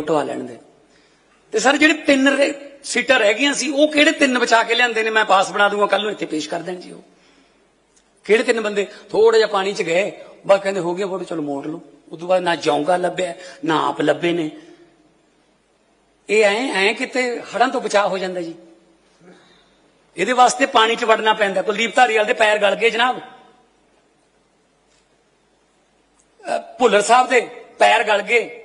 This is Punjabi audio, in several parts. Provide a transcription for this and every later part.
ਹਟਵਾ ਲੈਣ ਦੇ। ਤੇ ਸਰ, ਜਿਹੜੇ ਤਿੰਨ ਸੀਟਾਂ ਰਹਿ ਗਈਆਂ ਸੀ, ਉਹ ਕਿਹੜੇ ਤਿੰਨ ਬਚਾ ਕੇ ਲਿਆਂਦੇ ਨੇ? ਮੈਂ ਪਾਸ ਬਣਾ ਦੂੰਗਾ ਕੱਲ ਨੂੰ ਇੱਥੇ ਪੇਸ਼ ਕਰ ਦੇਣ ਜੀ ਉਹ। ਕਿਹੜੇ ਤਿੰਨ ਬੰਦੇ? ਥੋੜਾ ਜਿਹਾ ਪਾਣੀ ਚ ਗਏ, ਬਸ ਕਹਿੰਦੇ ਹੋ ਗਿਆ ਫੋਟੋ, ਚਲੋ ਮੋੜ ਲਓ। ਉਦੋਂ ਬਾਅਦ ਨਾ ਜੌਂਗਾ ਲੱਭਿਆ, ਨਾ ਆਪ ਲੱਭੇ ਨੇ। ਇਹ ਐ ਐ ਕਿਤੇ ਹੜਾਂ ਤੋਂ ਬਚਾਅ ਹੋ ਜਾਂਦਾ ਜੀ। ਇਹਦੇ ਵਾਸਤੇ ਪਾਣੀ ਚ ਵੜਨਾ ਪੈਂਦਾ। ਕੁਲਦੀਪ ਧਾਰੀਵਾਲ ਦੇ ਪੈਰ ਗਲ ਗਏ ਜਨਾਬ। ਭੁੱਲਰ ਸਾਹਿਬ ਦੇ ਪੈਰ ਗਲ ਗਏ।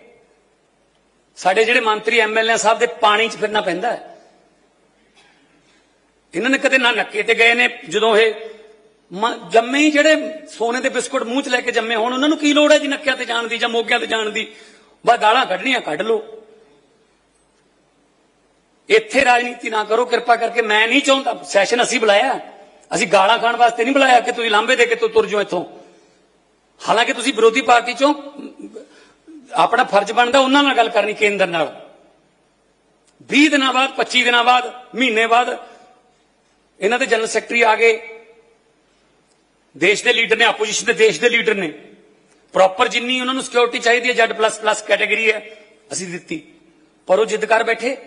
ਸਾਡੇ ਜਿਹੜੇ ਮੰਤਰੀ ਐਮਐਲਏ ਸਾਹਿਬ ਦੇ ਪਾਣੀ 'ਚ ਫਿਰਨਾ ਪੈਂਦਾ ਹੈ। ਇਹਨਾਂ ਨੇ ਕਦੇ ਨਾ ਨੱਕੇ ਤੇ ਗਏ ਨੇ, ਜਦੋਂ ਇਹ ਜੰਮੇ ਹੀ ਜਿਹੜੇ ਸੋਨੇ ਦੇ ਬਿਸਕੁਟ ਮੂੰਹ 'ਚ ਲੈ ਕੇ ਜੰਮੇ ਹੋਣ, ਉਹਨਾਂ ਨੂੰ ਕੀ ਲੋੜ ਹੈ ਜੀ ਨੱਕਿਆਂ ਤੇ ਜਾਣ ਦੀ ਜਾਂ ਮੋਗਿਆਂ ਤੇ ਜਾਣ ਦੀ? ਬਸ ਗਾਲਾਂ ਕੱਢਣੀਆਂ ਕੱਢ ਲਓ। ਇੱਥੇ ਰਾਜਨੀਤੀ ਨਾ ਕਰੋ, ਕਿਰਪਾ ਕਰਕੇ ਮੈਂ ਨਹੀਂ ਚਾਹੁੰਦਾ, ਸੈਸ਼ਨ ਅਸੀਂ ਬੁਲਾਇਆ। ਅਸੀਂ ਗਾਲਾਂ ਖਾਣ ਵਾਸਤੇ ਨਹੀਂ ਬੁਲਾਇਆ ਕਿ ਤੁਸੀਂ ਲਾਂਬੇ ਦੇ ਕੇ ਤੂੰ, ਤੁਰ ਜਾਓ ਇੱਥੋਂ। ਹਾਲਾਂਕਿ ਤੁਸੀਂ ਵਿਰੋਧੀ ਪਾਰਟੀ ਚੋਂ ਆਪਣਾ ਫਰਜ਼ ਬਣਦਾ ਉਹਨਾਂ ਨਾਲ ਗੱਲ ਕਰਨੀ ਕੇਂਦਰ ਨਾਲ। 20 ਦਿਨਾਂ ਬਾਅਦ 25 ਦਿਨਾਂ ਬਾਅਦ, ਮਹੀਨੇ ਬਾਅਦ ਇਹਨਾਂ ਦੇ ਜਨਰਲ ਸੈਕਟਰੀ ਆ ਗਏ। ਦੇਸ਼ ਦੇ ਲੀਡਰ ਨੇ, ਆਪੋਜੀਸ਼ਨ ਦੇ ਦੇਸ਼ ਦੇ ਲੀਡਰ ਨੇ। ਪ੍ਰੋਪਰ ਜਿੰਨੀ ਉਹਨਾਂ ਨੂੰ ਸਿਕਿਉਰਿਟੀ ਚਾਹੀਦੀ ਹੈ ਜੈਡ ਪਲੱਸ ਪਲੱਸ ਕੈਟਾਗਰੀ ਹੈ, ਅਸੀਂ ਦਿੱਤੀ। ਪਰ ਉਹ ਜਿੱਦ ਕਰ ਬੈਠੇ।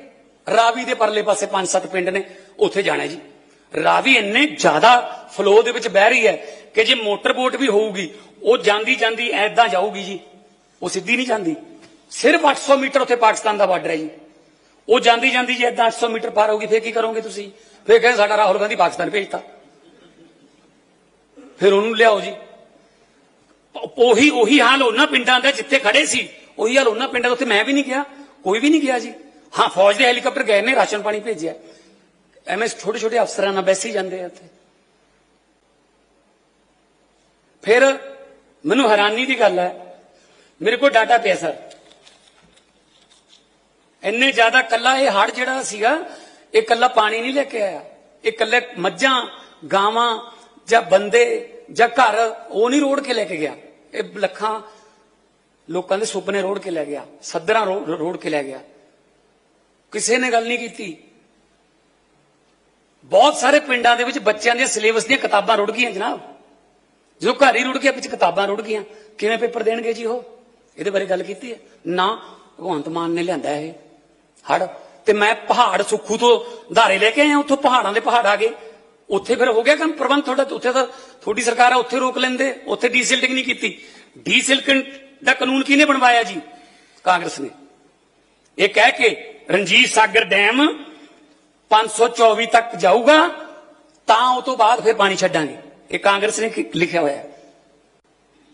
ਰਾਵੀ ਦੇ ਪਰਲੇ ਪਾਸੇ ਪੰਜ ਸੱਤ ਪਿੰਡ ਨੇ, ਉੱਥੇ ਜਾਣਾ ਜੀ। ਰਾਵੀ ਇੰਨੇ ਜ਼ਿਆਦਾ ਫਲੋ ਦੇ ਵਿੱਚ ਬਹਿ ਰਹੀ ਹੈ ਕਿ ਜੇ ਮੋਟਰ ਬੋਟ ਵੀ ਹੋਊਗੀ, ਉਹ ਜਾਂਦੀ ਜਾਂਦੀ ਐਦਾਂ ਜਾਊਗੀ ਜੀ। ਉਹ ਸਿੱਧੀ ਨਹੀਂ ਜਾਂਦੀ। ਸਿਰਫ 800 ਮੀਟਰ ਉੱਥੇ ਪਾਕਿਸਤਾਨ ਦਾ ਬਾਰਡਰ ਹੈ ਜੀ। ਉਹ ਜਾਂਦੀ ਜਾਂਦੀ ਜੇ ਐਦਾਂ 800 ਮੀਟਰ ਪਾਰ ਹੋਊਗੀ ਫੇਰ ਕੀ ਕਰੋਗੇ ਤੁਸੀਂ? ਫੇਰ ਕਹਿੰਦੇ ਸਾਡਾ ਰਾਹੁਲ ਗਾਂਧੀ ਪਾਕਿਸਤਾਨ ਭੇਜਤਾ। ਫਿਰ ਉਹਨੂੰ ਲਿਆਓ ਜੀ। ਉਹੀ ਉਹੀ ਹਾਲ ਉਹਨਾਂ ਪਿੰਡਾਂ ਦਾ ਜਿੱਥੇ ਖੜੇ ਸੀ, ਉਹੀ ਹਾਲ ਉਹਨਾਂ ਪਿੰਡਾਂ ਦਾ, ਉੱਥੇ ਮੈਂ ਵੀ ਨਹੀਂ ਗਿਆ, ਕੋਈ ਵੀ ਨਹੀਂ ਗਿਆ ਜੀ। ਹਾਂ, ਫੌਜ ਦੇ ਹੈਲੀਕਾਪਟਰ ਗਏ ਨੇ, ਰਾਸ਼ਨ ਪਾਣੀ ਭੇਜਿਆ। ਐਵੇਂ ਛੋਟੇ ਛੋਟੇ ਅਫਸਰਾਂ ਨਾਲ ਬੈਸੀ ਜਾਂਦੇ ਆ ਉੱਥੇ। ਫਿਰ ਮੈਨੂੰ ਹੈਰਾਨੀ ਦੀ ਗੱਲ ਹੈ ਮੇਰੇ ਕੋਲ ਡਾਟਾ ਪਿਆ, ਸਰ। ਇੰਨੇ ਜ਼ਿਆਦਾ ਕੱਲਾ ਇਹ ਹੜ ਜਿਹੜਾ ਸੀਗਾ, ਇਹ ਕੱਲਾ ਪਾਣੀ ਨਹੀਂ ਲੈ ਕੇ ਆਇਆ। ਇਹ ਕੱਲੇ ਮੱਝਾਂ, ਗਾਵਾਂ ਜਾਂ ਬੰਦੇ ਜਾਂ ਘਰ, ਉਹ ਨਹੀਂ ਰੋੜ ਕੇ ਲੈ ਕੇ ਗਿਆ। ਇਹ ਲੱਖਾਂ ਲੋਕਾਂ ਦੇ ਸੁਪਨੇ ਰੋੜ ਕੇ ਲੈ ਗਿਆ। ਸੱਦਰਾਂ ਰੋ- ਰੋੜ ਕੇ ਲੈ ਗਿਆ। ਕਿਸੇ ਨੇ ਗੱਲ ਨਹੀਂ ਕੀਤੀ। ਬਹੁਤ ਸਾਰੇ ਪਿੰਡਾਂ ਦੇ ਵਿੱਚ ਬੱਚਿਆਂ ਦੀਆਂ ਸਿਲੇਬਸ ਦੀਆਂ ਕਿਤਾਬਾਂ ਰੁੜ ਗਈਆਂ, ਜਨਾਬ। ਜਦੋਂ ਘਰ ਹੀ ਰੁੜ ਗਿਆ, ਵਿੱਚ ਕਿਤਾਬਾਂ ਰੁੜ ਗਈਆਂ। ਕਿਵੇਂ ਪੇਪਰ ਦੇਣਗੇ ਜੀ ਉਹ? ਇਹਦੇ ਬਾਰੇ ਗੱਲ ਕੀਤੀ ਹੈ? ਨਾ, ਭਗਵੰਤ ਮਾਨ ਨੇ ਲਿਆਂਦਾ ਇਹ ਹੜ ਤੇ ਮੈਂ ਪਹਾੜ ਸੁੱਖੂ ਤੋਂ ਧਾਰੇ ਲੈ ਕੇ ਆਇਆ, ਉੱਥੋਂ ਪਹਾੜਾਂ ਦੇ ਪਹਾੜ ਆ ਗਏ। ਉੱਥੇ ਫਿਰ ਹੋ ਗਿਆ ਕੰਮ ਪ੍ਰਬੰਧ ਤੁਹਾਡਾ ਉੱਥੇ ਤਾਂ ਤੁਹਾਡੀ ਸਰਕਾਰ ਆ, ਉੱਥੇ ਰੋਕ ਲੈਂਦੇ। ਉੱਥੇ ਡੀਸਿਲਟਿੰਗ ਨਹੀਂ ਕੀਤੀ। ਡੀਸਿਲਟਿੰਗ ਦਾ ਕਾਨੂੰਨ ਕਿਹਨੇ ਬਣਵਾਇਆ ਜੀ? ਕਾਂਗਰਸ ਨੇ। ਇਹ ਕਹਿ ਕੇ ਰਣਜੀਤ ਸਾਗਰ ਡੈਮ 524 ਤੱਕ ਜਾਊਗਾ, ਤਾਂ ਉਹ ਤੋਂ ਬਾਅਦ ਫਿਰ ਪਾਣੀ ਛੱਡਾਂਗੇ। ਇਹ ਕਾਂਗਰਸ ਨੇ ਲਿਖਿਆ ਹੋਇਆ।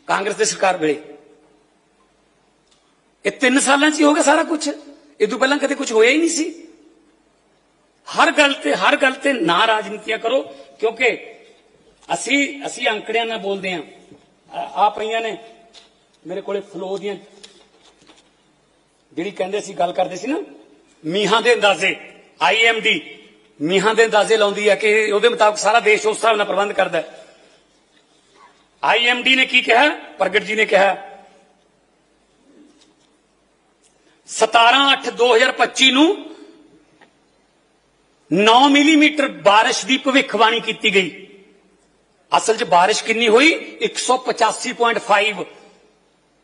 ਕਾਂਗਰਸ ਦੀ ਸਰਕਾਰ ਵੇਲੇ ਇਹ ਤਿੰਨ ਸਾਲਾਂ 'ਚ ਹੀ ਹੋ ਗਿਆ ਸਾਰਾ ਕੁਝ ਇਹ ਤੋਂ ਪਹਿਲਾਂ ਕਦੇ ਕੁਝ ਹੋਇਆ ਹੀ ਨਹੀਂ ਸੀ। ਹਰ ਗੱਲ ਤੇ, ਹਰ ਗੱਲ ਤੇ ਨਾ ਰਾਜਨੀਤੀਆਂ ਕਰੋ, ਕਿਉਂਕਿ ਅਸੀਂ ਅਸੀਂ ਅੰਕੜਿਆਂ ਨਾਲ ਬੋਲਦੇ ਆਂ ਆ ਪਈਆਂ ਨੇ ਮੇਰੇ ਕੋਲੇ ਫਲੋ ਦੀਆਂ। ਜਿਹੜੀ ਕਹਿੰਦੇ ਸੀ, ਗੱਲ ਕਰਦੇ ਸੀ ਨਾ, ਮੀਹਾਂ ਦੇ ਅੰਦਾਜ਼ੇ ਆਈਐਮਡੀ ਮੀਹਾਂ ਦੇ ਅੰਦਾਜ਼ੇ ਲਾਉਂਦੀ ਹੈ ਕਿ ਉਹਦੇ ਮੁਤਾਬਕ ਸਾਰਾ ਦੇਸ਼ ਉਸ ਹਿਸਾਬ ਨਾਲ ਪ੍ਰਬੰਧ ਕਰਦਾ ਹੈ। ਆਈਐਮਡੀ ਨੇ ਕੀ ਕਿਹਾ? ਪ੍ਰਗਟ ਜੀ ਨੇ ਕਿਹਾ 17/8/2025 ਨੂੰ 9 ਮਿਲੀਮੀਟਰ ਬਾਰਿਸ਼ ਦੀ ਭਵਿੱਖਬਾਣੀ ਕੀਤੀ ਗਈ। ਅਸਲ 'ਚ ਬਾਰਿਸ਼ ਕਿੰਨੀ ਹੋਈ? 185.5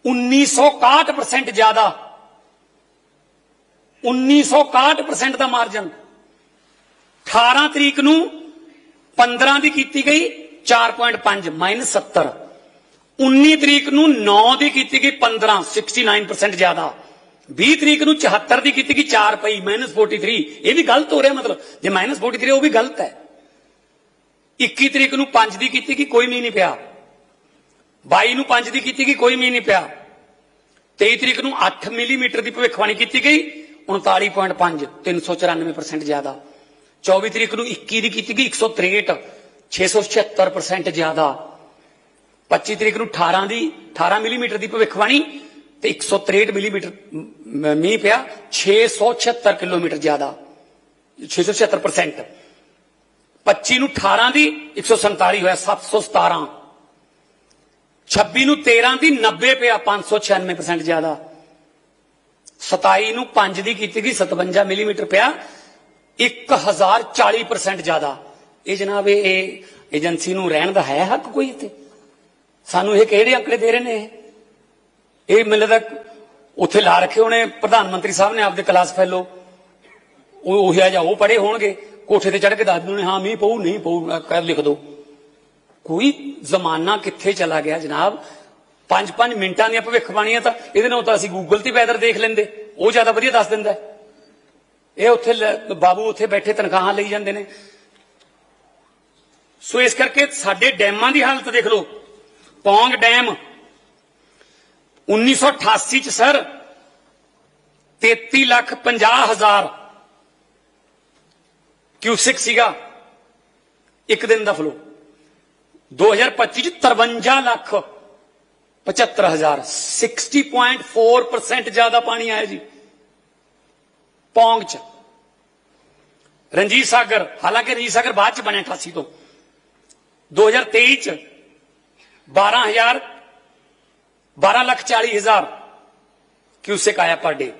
1961% ਜ਼ਿਆਦਾ। 1961% ਦਾ ਮਾਰਜਨ। 18 ਤਰੀਕ ਨੂੰ 15 ਦੀ ਕੀਤੀ ਗਈ 4.5 ਮਾਈਨਸ 70 19 ਤਰੀਕ ਨੂੰ 9 ਦੀ ਕੀਤੀ ਗਈ 15 69% ਜ਼ਿਆਦਾ। 20 ਤਰੀਕ ਨੂੰ 74 ਦੀ ਕੀਤੀ ਗਈ 4 ਪਈ ਮਾਈਨਸ 43 ਇਹ ਵੀ ਗਲਤ ਹੋ ਰਿਹਾ ਮਤਲਬ। ਜੇ ਮਾਈਨਸ 43 ਉਹ ਵੀ ਗਲਤ ਹੈ। 21 ਤਰੀਕ ਨੂੰ 5 ਦੀ ਕੀਤੀ ਗਈ, ਕੋਈ ਮੀਂਹ ਨਹੀਂ ਪਿਆ। 22 ਨੂੰ 5 ਦੀ ਕੀਤੀ ਗਈ, ਕੋਈ ਮੀਂਹ ਨਹੀਂ ਪਿਆ। 23 ਤਰੀਕ ਨੂੰ 8 ਮਿਲੀਮੀਟਰ ਦੀ ਭਵਿੱਖਬਾਣੀ ਕੀਤੀ ਗਈ 39.5 394% ਜ਼ਿਆਦਾ। 24 ਤਰੀਕ ਨੂੰ 21 ਦੀ ਕੀਤੀ ਗਈ 163 676% ਜ਼ਿਆਦਾ। 25 ਤਰੀਕ ਨੂੰ 18 ਦੀ 18 ਮਿਲੀਮੀਟਰ ਦੀ ਭਵਿੱਖਬਾਣੀ ਤੇ 163 ਮਿਲੀਮੀਟਰ ਮੀਂਹ ਪਿਆ 676 ਕਿਲੋਮੀਟਰ ਜ਼ਿਆਦਾ 676% 25 ਨੂੰ 18 ਦੀ 147 ਹੋਇਆ 717 26 ਨੂੰ 13 ਦੀ 90 ਪਿਆ 596% ਜ਼ਿਆਦਾ 27 ਨੂੰ 5 ਦੀ ਕੀਤੀ ਗਈ 57 ਮਿਲੀਮੀਟਰ ਪਿਆ 1040% ਜ਼ਿਆਦਾ ਇਹ ਜਨਾਬ ਇਹ ਏਜੰਸੀ ਨੂੰ ਰਹਿਣ ਦਾ ਹੈ ਹੱਕ ਕੋਈ ਇੱਥੇ ਸਾਨੂੰ ਇਹ ਕਿਹੜੇ ਅੰਕੜੇ ਦੇ ਰਹੇ ਨੇ ਇਹ ਇਹ ਮੈਨੂੰ ਲੱਗਦਾ ਉੱਥੇ ਲਾ ਰੱਖੇ ਉਹਨੇ ਪ੍ਰਧਾਨ ਮੰਤਰੀ ਸਾਹਿਬ ਨੇ ਆਪਦੇ ਕਲਾਸ ਫੈਲੋ ਉਹ ਉਹ ਜਿਹਾ ਉਹ ਪੜੇ ਹੋਣਗੇ। ਕੋਠੇ ਤੇ ਚੜ ਕੇ ਦੱਸ ਦਿੰਦੇ ਨੇ, ਹਾਂ, ਮੀਂਹ ਪਊ, ਨਹੀਂ ਪਊ ਕਰ ਲਿਖ ਦੋ। ਕੋਈ ਜ਼ਮਾਨਾ ਕਿੱਥੇ ਚਲਾ ਗਿਆ ਜਨਾਬ? 5-5 ਮਿੰਟਾਂ ਦੀਆਂ ਭਵਿੱਖਬਾਣੀਆਂ ਤਾਂ ਇਹਦੇ ਨਾਲ ਤਾਂ ਅਸੀਂ ਗੂਗਲ ਤੇ ਵੈਦਰ ਦੇਖ ਲੈਂਦੇ। ਉਹ ਜ਼ਿਆਦਾ ਵਧੀਆ ਦੱਸ ਦਿੰਦਾ। ਇਹ ਉੱਥੇ ਲ- ਬਾਬੂ ਉੱਥੇ ਬੈਠੇ ਤਨਖਾਹਾਂ ਲਈ ਜਾਂਦੇ ਨੇ। ਸੋ ਇਸ ਕਰਕੇ ਸਾਡੇ ਡੈਮਾਂ ਦੀ ਹਾਲਤ ਦੇਖ ਲਓ। ਪੌਂਗ ਡੈਮ 1988 ਚ ਸਰ 33 ਲੱਖ 50 ਹਜ਼ਾਰ ਕਿਊਸਿਕ ਸੀਗਾ ਇੱਕ ਦਿਨ ਦਾ ਫਲੋ 2025 ਚ 53 ਲੱਖ 75 ਹਜ਼ਾਰ। 60.4% ਜ਼ਿਆਦਾ ਪਾਣੀ ਆਇਆ ਜੀ। ਪੌਂਗ ਚ। ਰਣਜੀਤ ਸਾਗਰ, ਹਾਲਾਂਕਿ ਰਣਜੀਤ ਸਾਗਰ ਬਾਅਦ ਚ ਬਣਿਆ 88 ਤੋਂ। 2023 ਚ 12000 12 ਲੱਖ 40 ਹਜ਼ਾਰ ਕਿਊਸਿਕ ਆਇਆ ਪਰ ਡੇ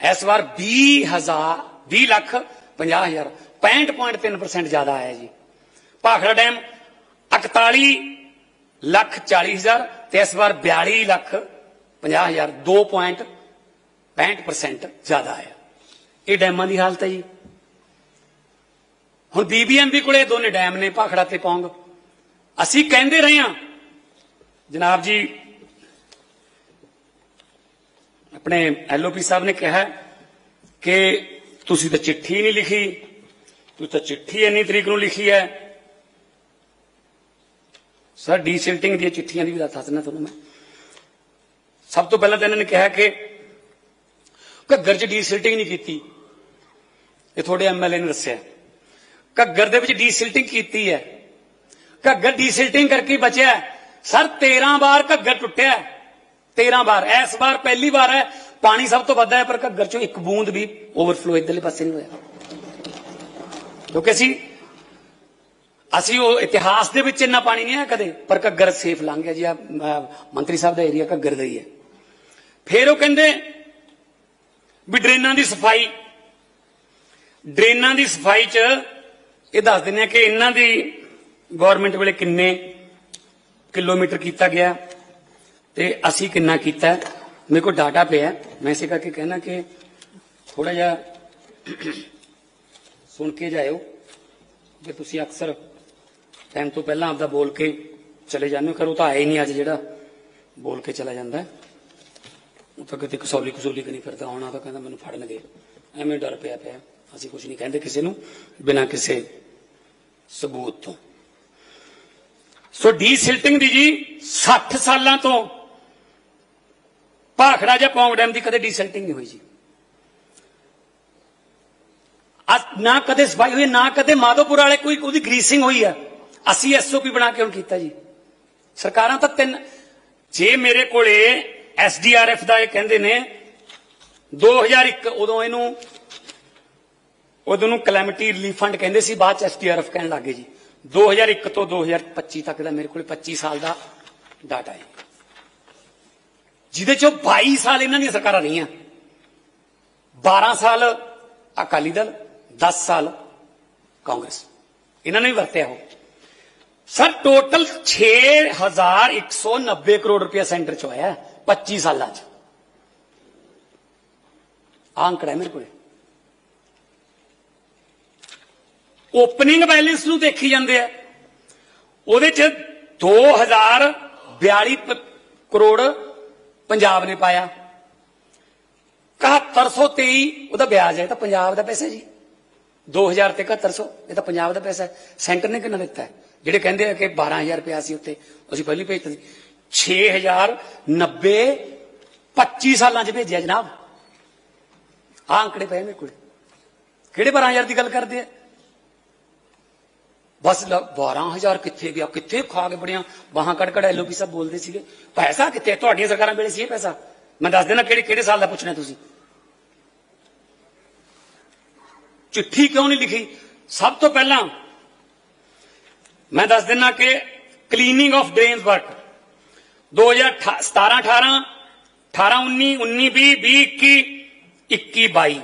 ਇਸ ਵਾਰ 20000 20 ਲੱਖ 50 ਹਜ਼ਾਰ 65.3% ਜ਼ਿਆਦਾ ਆਇਆ ਜੀ ਭਾਖੜਾ ਡੈਮ 41 ਲੱਖ 40 ਹਜ਼ਾਰ ਤੇ ਇਸ ਵਾਰ 42 ਲੱਖ 50 ਹਜ਼ਾਰ 2.65% ਜ਼ਿਆਦਾ ਆਇਆ ਇਹ ਡੈਮਾਂ ਦੀ ਹਾਲਤ ਹੈ ਜੀ ਹੁਣ ਬੀਬੀਐਮਬੀ ਕੋਲੇ ਇਹ ਦੋਨੇ ਡੈਮ ਨੇ ਭਾਖੜਾ ਤੇ ਪੌਂਗ ਅਸੀਂ ਕਹਿੰਦੇ ਰਹੇ ਹਾਂ ਜਨਾਬ ਜੀ ਆਪਣੇ ਐਲਓਪੀ ਸਾਹਿਬ ਨੇ ਕਿਹਾ ਕਿ ਤੁਸੀਂ ਤਾਂ ਚਿੱਠੀ ਨਹੀਂ ਲਿਖੀ ਤੁਸੀਂ ਤਾਂ ਚਿੱਠੀ ਇੰਨੀ ਤਰੀਕ ਨੂੰ ਲਿਖੀ ਹੈ ਸਰ ਡੀਸਿਲਟਿੰਗ ਦੀਆਂ ਚਿੱਠੀਆਂ ਦੀ ਵੀ ਦੱਸ ਦਿੰਦਾ ਤੁਹਾਨੂੰ ਮੈਂ ਸਭ ਤੋਂ ਪਹਿਲਾਂ ਤਾਂ ਇਹਨਾਂ ਨੇ ਕਿਹਾ ਕਿ ਘੱਗਰ 'ਚ ਡੀਸਿਲਟਿੰਗ ਨਹੀਂ ਕੀਤੀ ਇਹ ਤੁਹਾਡੇ ਐਮਐਲਏ ਨੇ ਦੱਸਿਆ ਘੱਗਰ ਦੇ ਵਿੱਚ ਡੀਸਿਲਟਿੰਗ ਕੀਤੀ ਹੈ ਘੱਗਰ ਡੀਸਿਲਟਿੰਗ ਕਰਕੇ ਹੀ ਬਚਿਆ ਹੈ। ਸਰ 13 ਵਾਰ ਘੱਗਰ ਟੁੱਟਿਆ ਹੈ। 13 ਵਾਰ। ਇਸ ਵਾਰ ਪਹਿਲੀ ਵਾਰ ਹੈ। ਪਾਣੀ ਸਭ ਤੋਂ ਵੱਧ ਹੈ, ਪਰ ਘੱਗਰ ਚੋਂ ਇੱਕ ਬੂੰਦ ਵੀ ਓਵਰਫਲੋ ਇਧਰਲੇ ਪਾਸੇ ਨਹੀਂ ਹੋਇਆ। ਕਿਉਂਕਿ ਅਸੀਂ ਅਸੀਂ ਉਹ ਇਤਿਹਾਸ ਦੇ ਵਿੱਚ ਇੰਨਾ ਪਾਣੀ ਨਹੀਂ ਆਇਆ ਕਦੇ, ਪਰ ਘੱਗਰ ਸੇਫ ਲੰਘ ਗਿਆ ਜੀ। ਆ ਮੰਤਰੀ ਸਾਹਿਬ ਦਾ ਏਰੀਆ ਘੱਗਰ ਦਾ ਹੀ ਹੈ। ਫਿਰ ਉਹ ਕਹਿੰਦੇ ਵੀ ਡਰੇਨਾਂ ਦੀ ਸਫ਼ਾਈ, ਡਰੇਨਾਂ ਦੀ ਸਫ਼ਾਈ 'ਚ ਇਹ ਦੱਸ ਦਿੰਦੇ ਆ ਕਿ ਇਹਨਾਂ ਦੀ ਗਵਰਨਮੈਂਟ ਵੇਲੇ ਕਿੰਨੇ ਕਿਲੋਮੀਟਰ ਕੀਤਾ ਗਿਆ। ਤੇ ਅਸੀਂ ਕਿੰਨਾ ਕੀਤਾ ਮੇਰੇ ਕੋਲ ਡਾਟਾ ਪਿਆ ਮੈਂ ਇਸੇ ਕਰਕੇ ਕਹਿਣਾ ਕਿ ਥੋੜਾ ਜਿਹਾ ਸੁਣ ਕੇ ਜਾਇਓ। ਕਿ ਤੁਸੀਂ ਅਕਸਰ ਟਾਈਮ ਤੋਂ ਪਹਿਲਾਂ ਆਪਦਾ ਬੋਲ ਕੇ ਚਲੇ ਜਾਂਦੇ ਹੋ ਕਰੋ ਤਾਂ ਆਏ ਨਹੀਂ ਅੱਜ ਜਿਹੜਾ ਬੋਲ ਕੇ ਚਲਾ ਜਾਂਦਾ ਉਹ ਤਾਂ ਕਿਤੇ ਕਸੌਲੀ ਕਸੌਲੀ ਕਿ ਨਹੀਂ ਫਿਰਦਾ ਆਉਣਾ ਤਾਂ ਕਹਿੰਦਾ ਮੈਨੂੰ ਫੜਨਗੇ ਐਵੇਂ ਡਰ ਪਿਆ ਪਿਆ। ਅਸੀਂ ਕੁਝ ਨਹੀਂ ਕਹਿੰਦੇ ਕਿਸੇ ਨੂੰ ਬਿਨਾਂ ਕਿਸੇ ਸਬੂਤ ਤੋਂ। ਸੋ ਡੀ ਸਿਲਟਿੰਗ ਦੀ ਜੀ 60 ਸਾਲਾਂ ਤੋਂ ਭਾਖੜਾ ਜਾਂ ਪੌਂਗ ਡੈਮ ਦੀ ਕਦੇ ਡੀਸਿਲਟਿੰਗ ਨਹੀਂ ਹੋਈ ਜੀ। ਨਾ ਕਦੇ ਸਫ਼ਾਈ ਹੋਈ, ਨਾ ਕਦੇ ਮਾਧੋਪੁਰ ਵਾਲੇ ਕੋਈ ਉਹਦੀ ਗਰੀਸਿੰਗ ਹੋਈ ਹੈ ਅਸੀਂ ਐਸਓਪੀ ਬਣਾ ਕੇ ਹੁਣ ਕੀਤਾ ਜੀ। ਸਰਕਾਰਾਂ ਤਾਂ ਤਿੰਨ ਜੇ ਮੇਰੇ ਕੋਲੇ ਐਸਡੀਆਰਐਫ ਦਾ ਇਹ ਕਹਿੰਦੇ ਨੇ 2001 ਉਦੋਂ ਇਹਨੂੰ ਉਦੋਂ ਨੂੰ ਕਲੈਮਿਟੀ ਰਿਲੀਫ ਫੰਡ ਕਹਿੰਦੇ ਸੀ, ਬਾਅਦ ਚ ਐਸਡੀਆਰਐਫ ਕਹਿਣ ਲੱਗੇ ਜੀ। 2001 ਤੋਂ 2025 ਤੱਕ ਦਾ ਮੇਰੇ ਕੋਲੇ 25 ਸਾਲ ਦਾ ਡਾਟਾ ਹੈ। ਜਿਹਦੇ ਚੋਂ 22 ਸਾਲ ਇਹਨਾਂ ਦੀਆਂ ਸਰਕਾਰਾਂ ਰਹੀਆਂ। 12 ਸਾਲ ਅਕਾਲੀ ਦਲ 10 ਸਾਲ ਕਾਂਗਰਸ। ਇਹਨਾਂ ਨੇ ਵੀ ਵਰਤਿਆ ਉਹ। ਸਰ ਟੋਟਲ 6190 ਕਰੋੜ ਰੁਪਇਆ ਸੈਂਟਰ ਚ ਆਇਆ ਹੈ 25 ਸਾਲਾਂ ਚ। ਆਹ ਅੰਕੜਾ ਹੈ ਮੇਰੇ ਕੋਲ। ਓਪਨਿੰਗ ਬੈਲੈਂਸ ਨੂੰ ਦੇਖੀ ਜਾਂਦੇ ਆ। ਉਹਦੇ ਚ 2042 ਪ- ਕਰੋੜ ਪੰਜਾਬ ਨੇ ਪਾਇਆ। 7123 ਉਹਦਾ ਵਿਆਜ ਹੈ, ਇਹ ਤਾਂ ਪੰਜਾਬ ਦਾ ਪੈਸਾ ਜੀ। 2000 ਤੇ 7100 ਇਹ ਤਾਂ ਪੰਜਾਬ ਦਾ ਪੈਸਾ ਹੈ। ਸੈਂਟਰ ਨੇ ਕਿੰਨਾ ਦਿੱਤਾ ਹੈ? ਜਿਹੜੇ ਕਹਿੰਦੇ ਆ ਕਿ 12000 ਰੁਪਇਆ ਸੀ ਉੱਤੇ ਅਸੀਂ ਪਹਿਲੀ ਭੇਜਤਾ ਸੀ 6090 25 ਸਾਲਾਂ ਚ ਭੇਜਿਆ ਜਨਾਬ। ਆਹ ਅੰਕੜੇ ਪਏ ਮੇਰੇ ਕੋਲ। ਕਿਹੜੇ 12000 ਦੀ ਗੱਲ ਕਰਦੇ ਆ? ਬਸ ਲ- 12000 ਕਿੱਥੇ ਗਿਆ ਕਿੱਥੇ ਖਾ ਕੇ ਬੜੀਆਂ ਬਾਹਾਂ ਕੱਢ ਕੱਢ ਐਲਓਪੀ ਸਾਹਿਬ ਬੋਲਦੇ ਸੀਗੇ ਪੈਸਾ ਕਿੱਥੇ ਤੁਹਾਡੀਆਂ ਸਰਕਾਰਾਂ ਵੇਲੇ ਸੀ ਇਹ ਪੈਸਾ ਮੈਂ ਦੱਸ ਦੇਣਾ ਕਿਹੜੇ ਕਿਹੜੇ ਸਾਲ ਦਾ ਪੁੱਛਣਾ ਤੁਸੀਂ ਚਿੱਠੀ ਕਿਉਂ ਨਹੀਂ ਲਿਖੀ ਸਭ ਤੋਂ ਪਹਿਲਾਂ ਮੈਂ ਦੱਸ ਦਿੰਨਾ ਕਿ cleaning of drains work 2017 18 18 19 19 20 20 21 21 22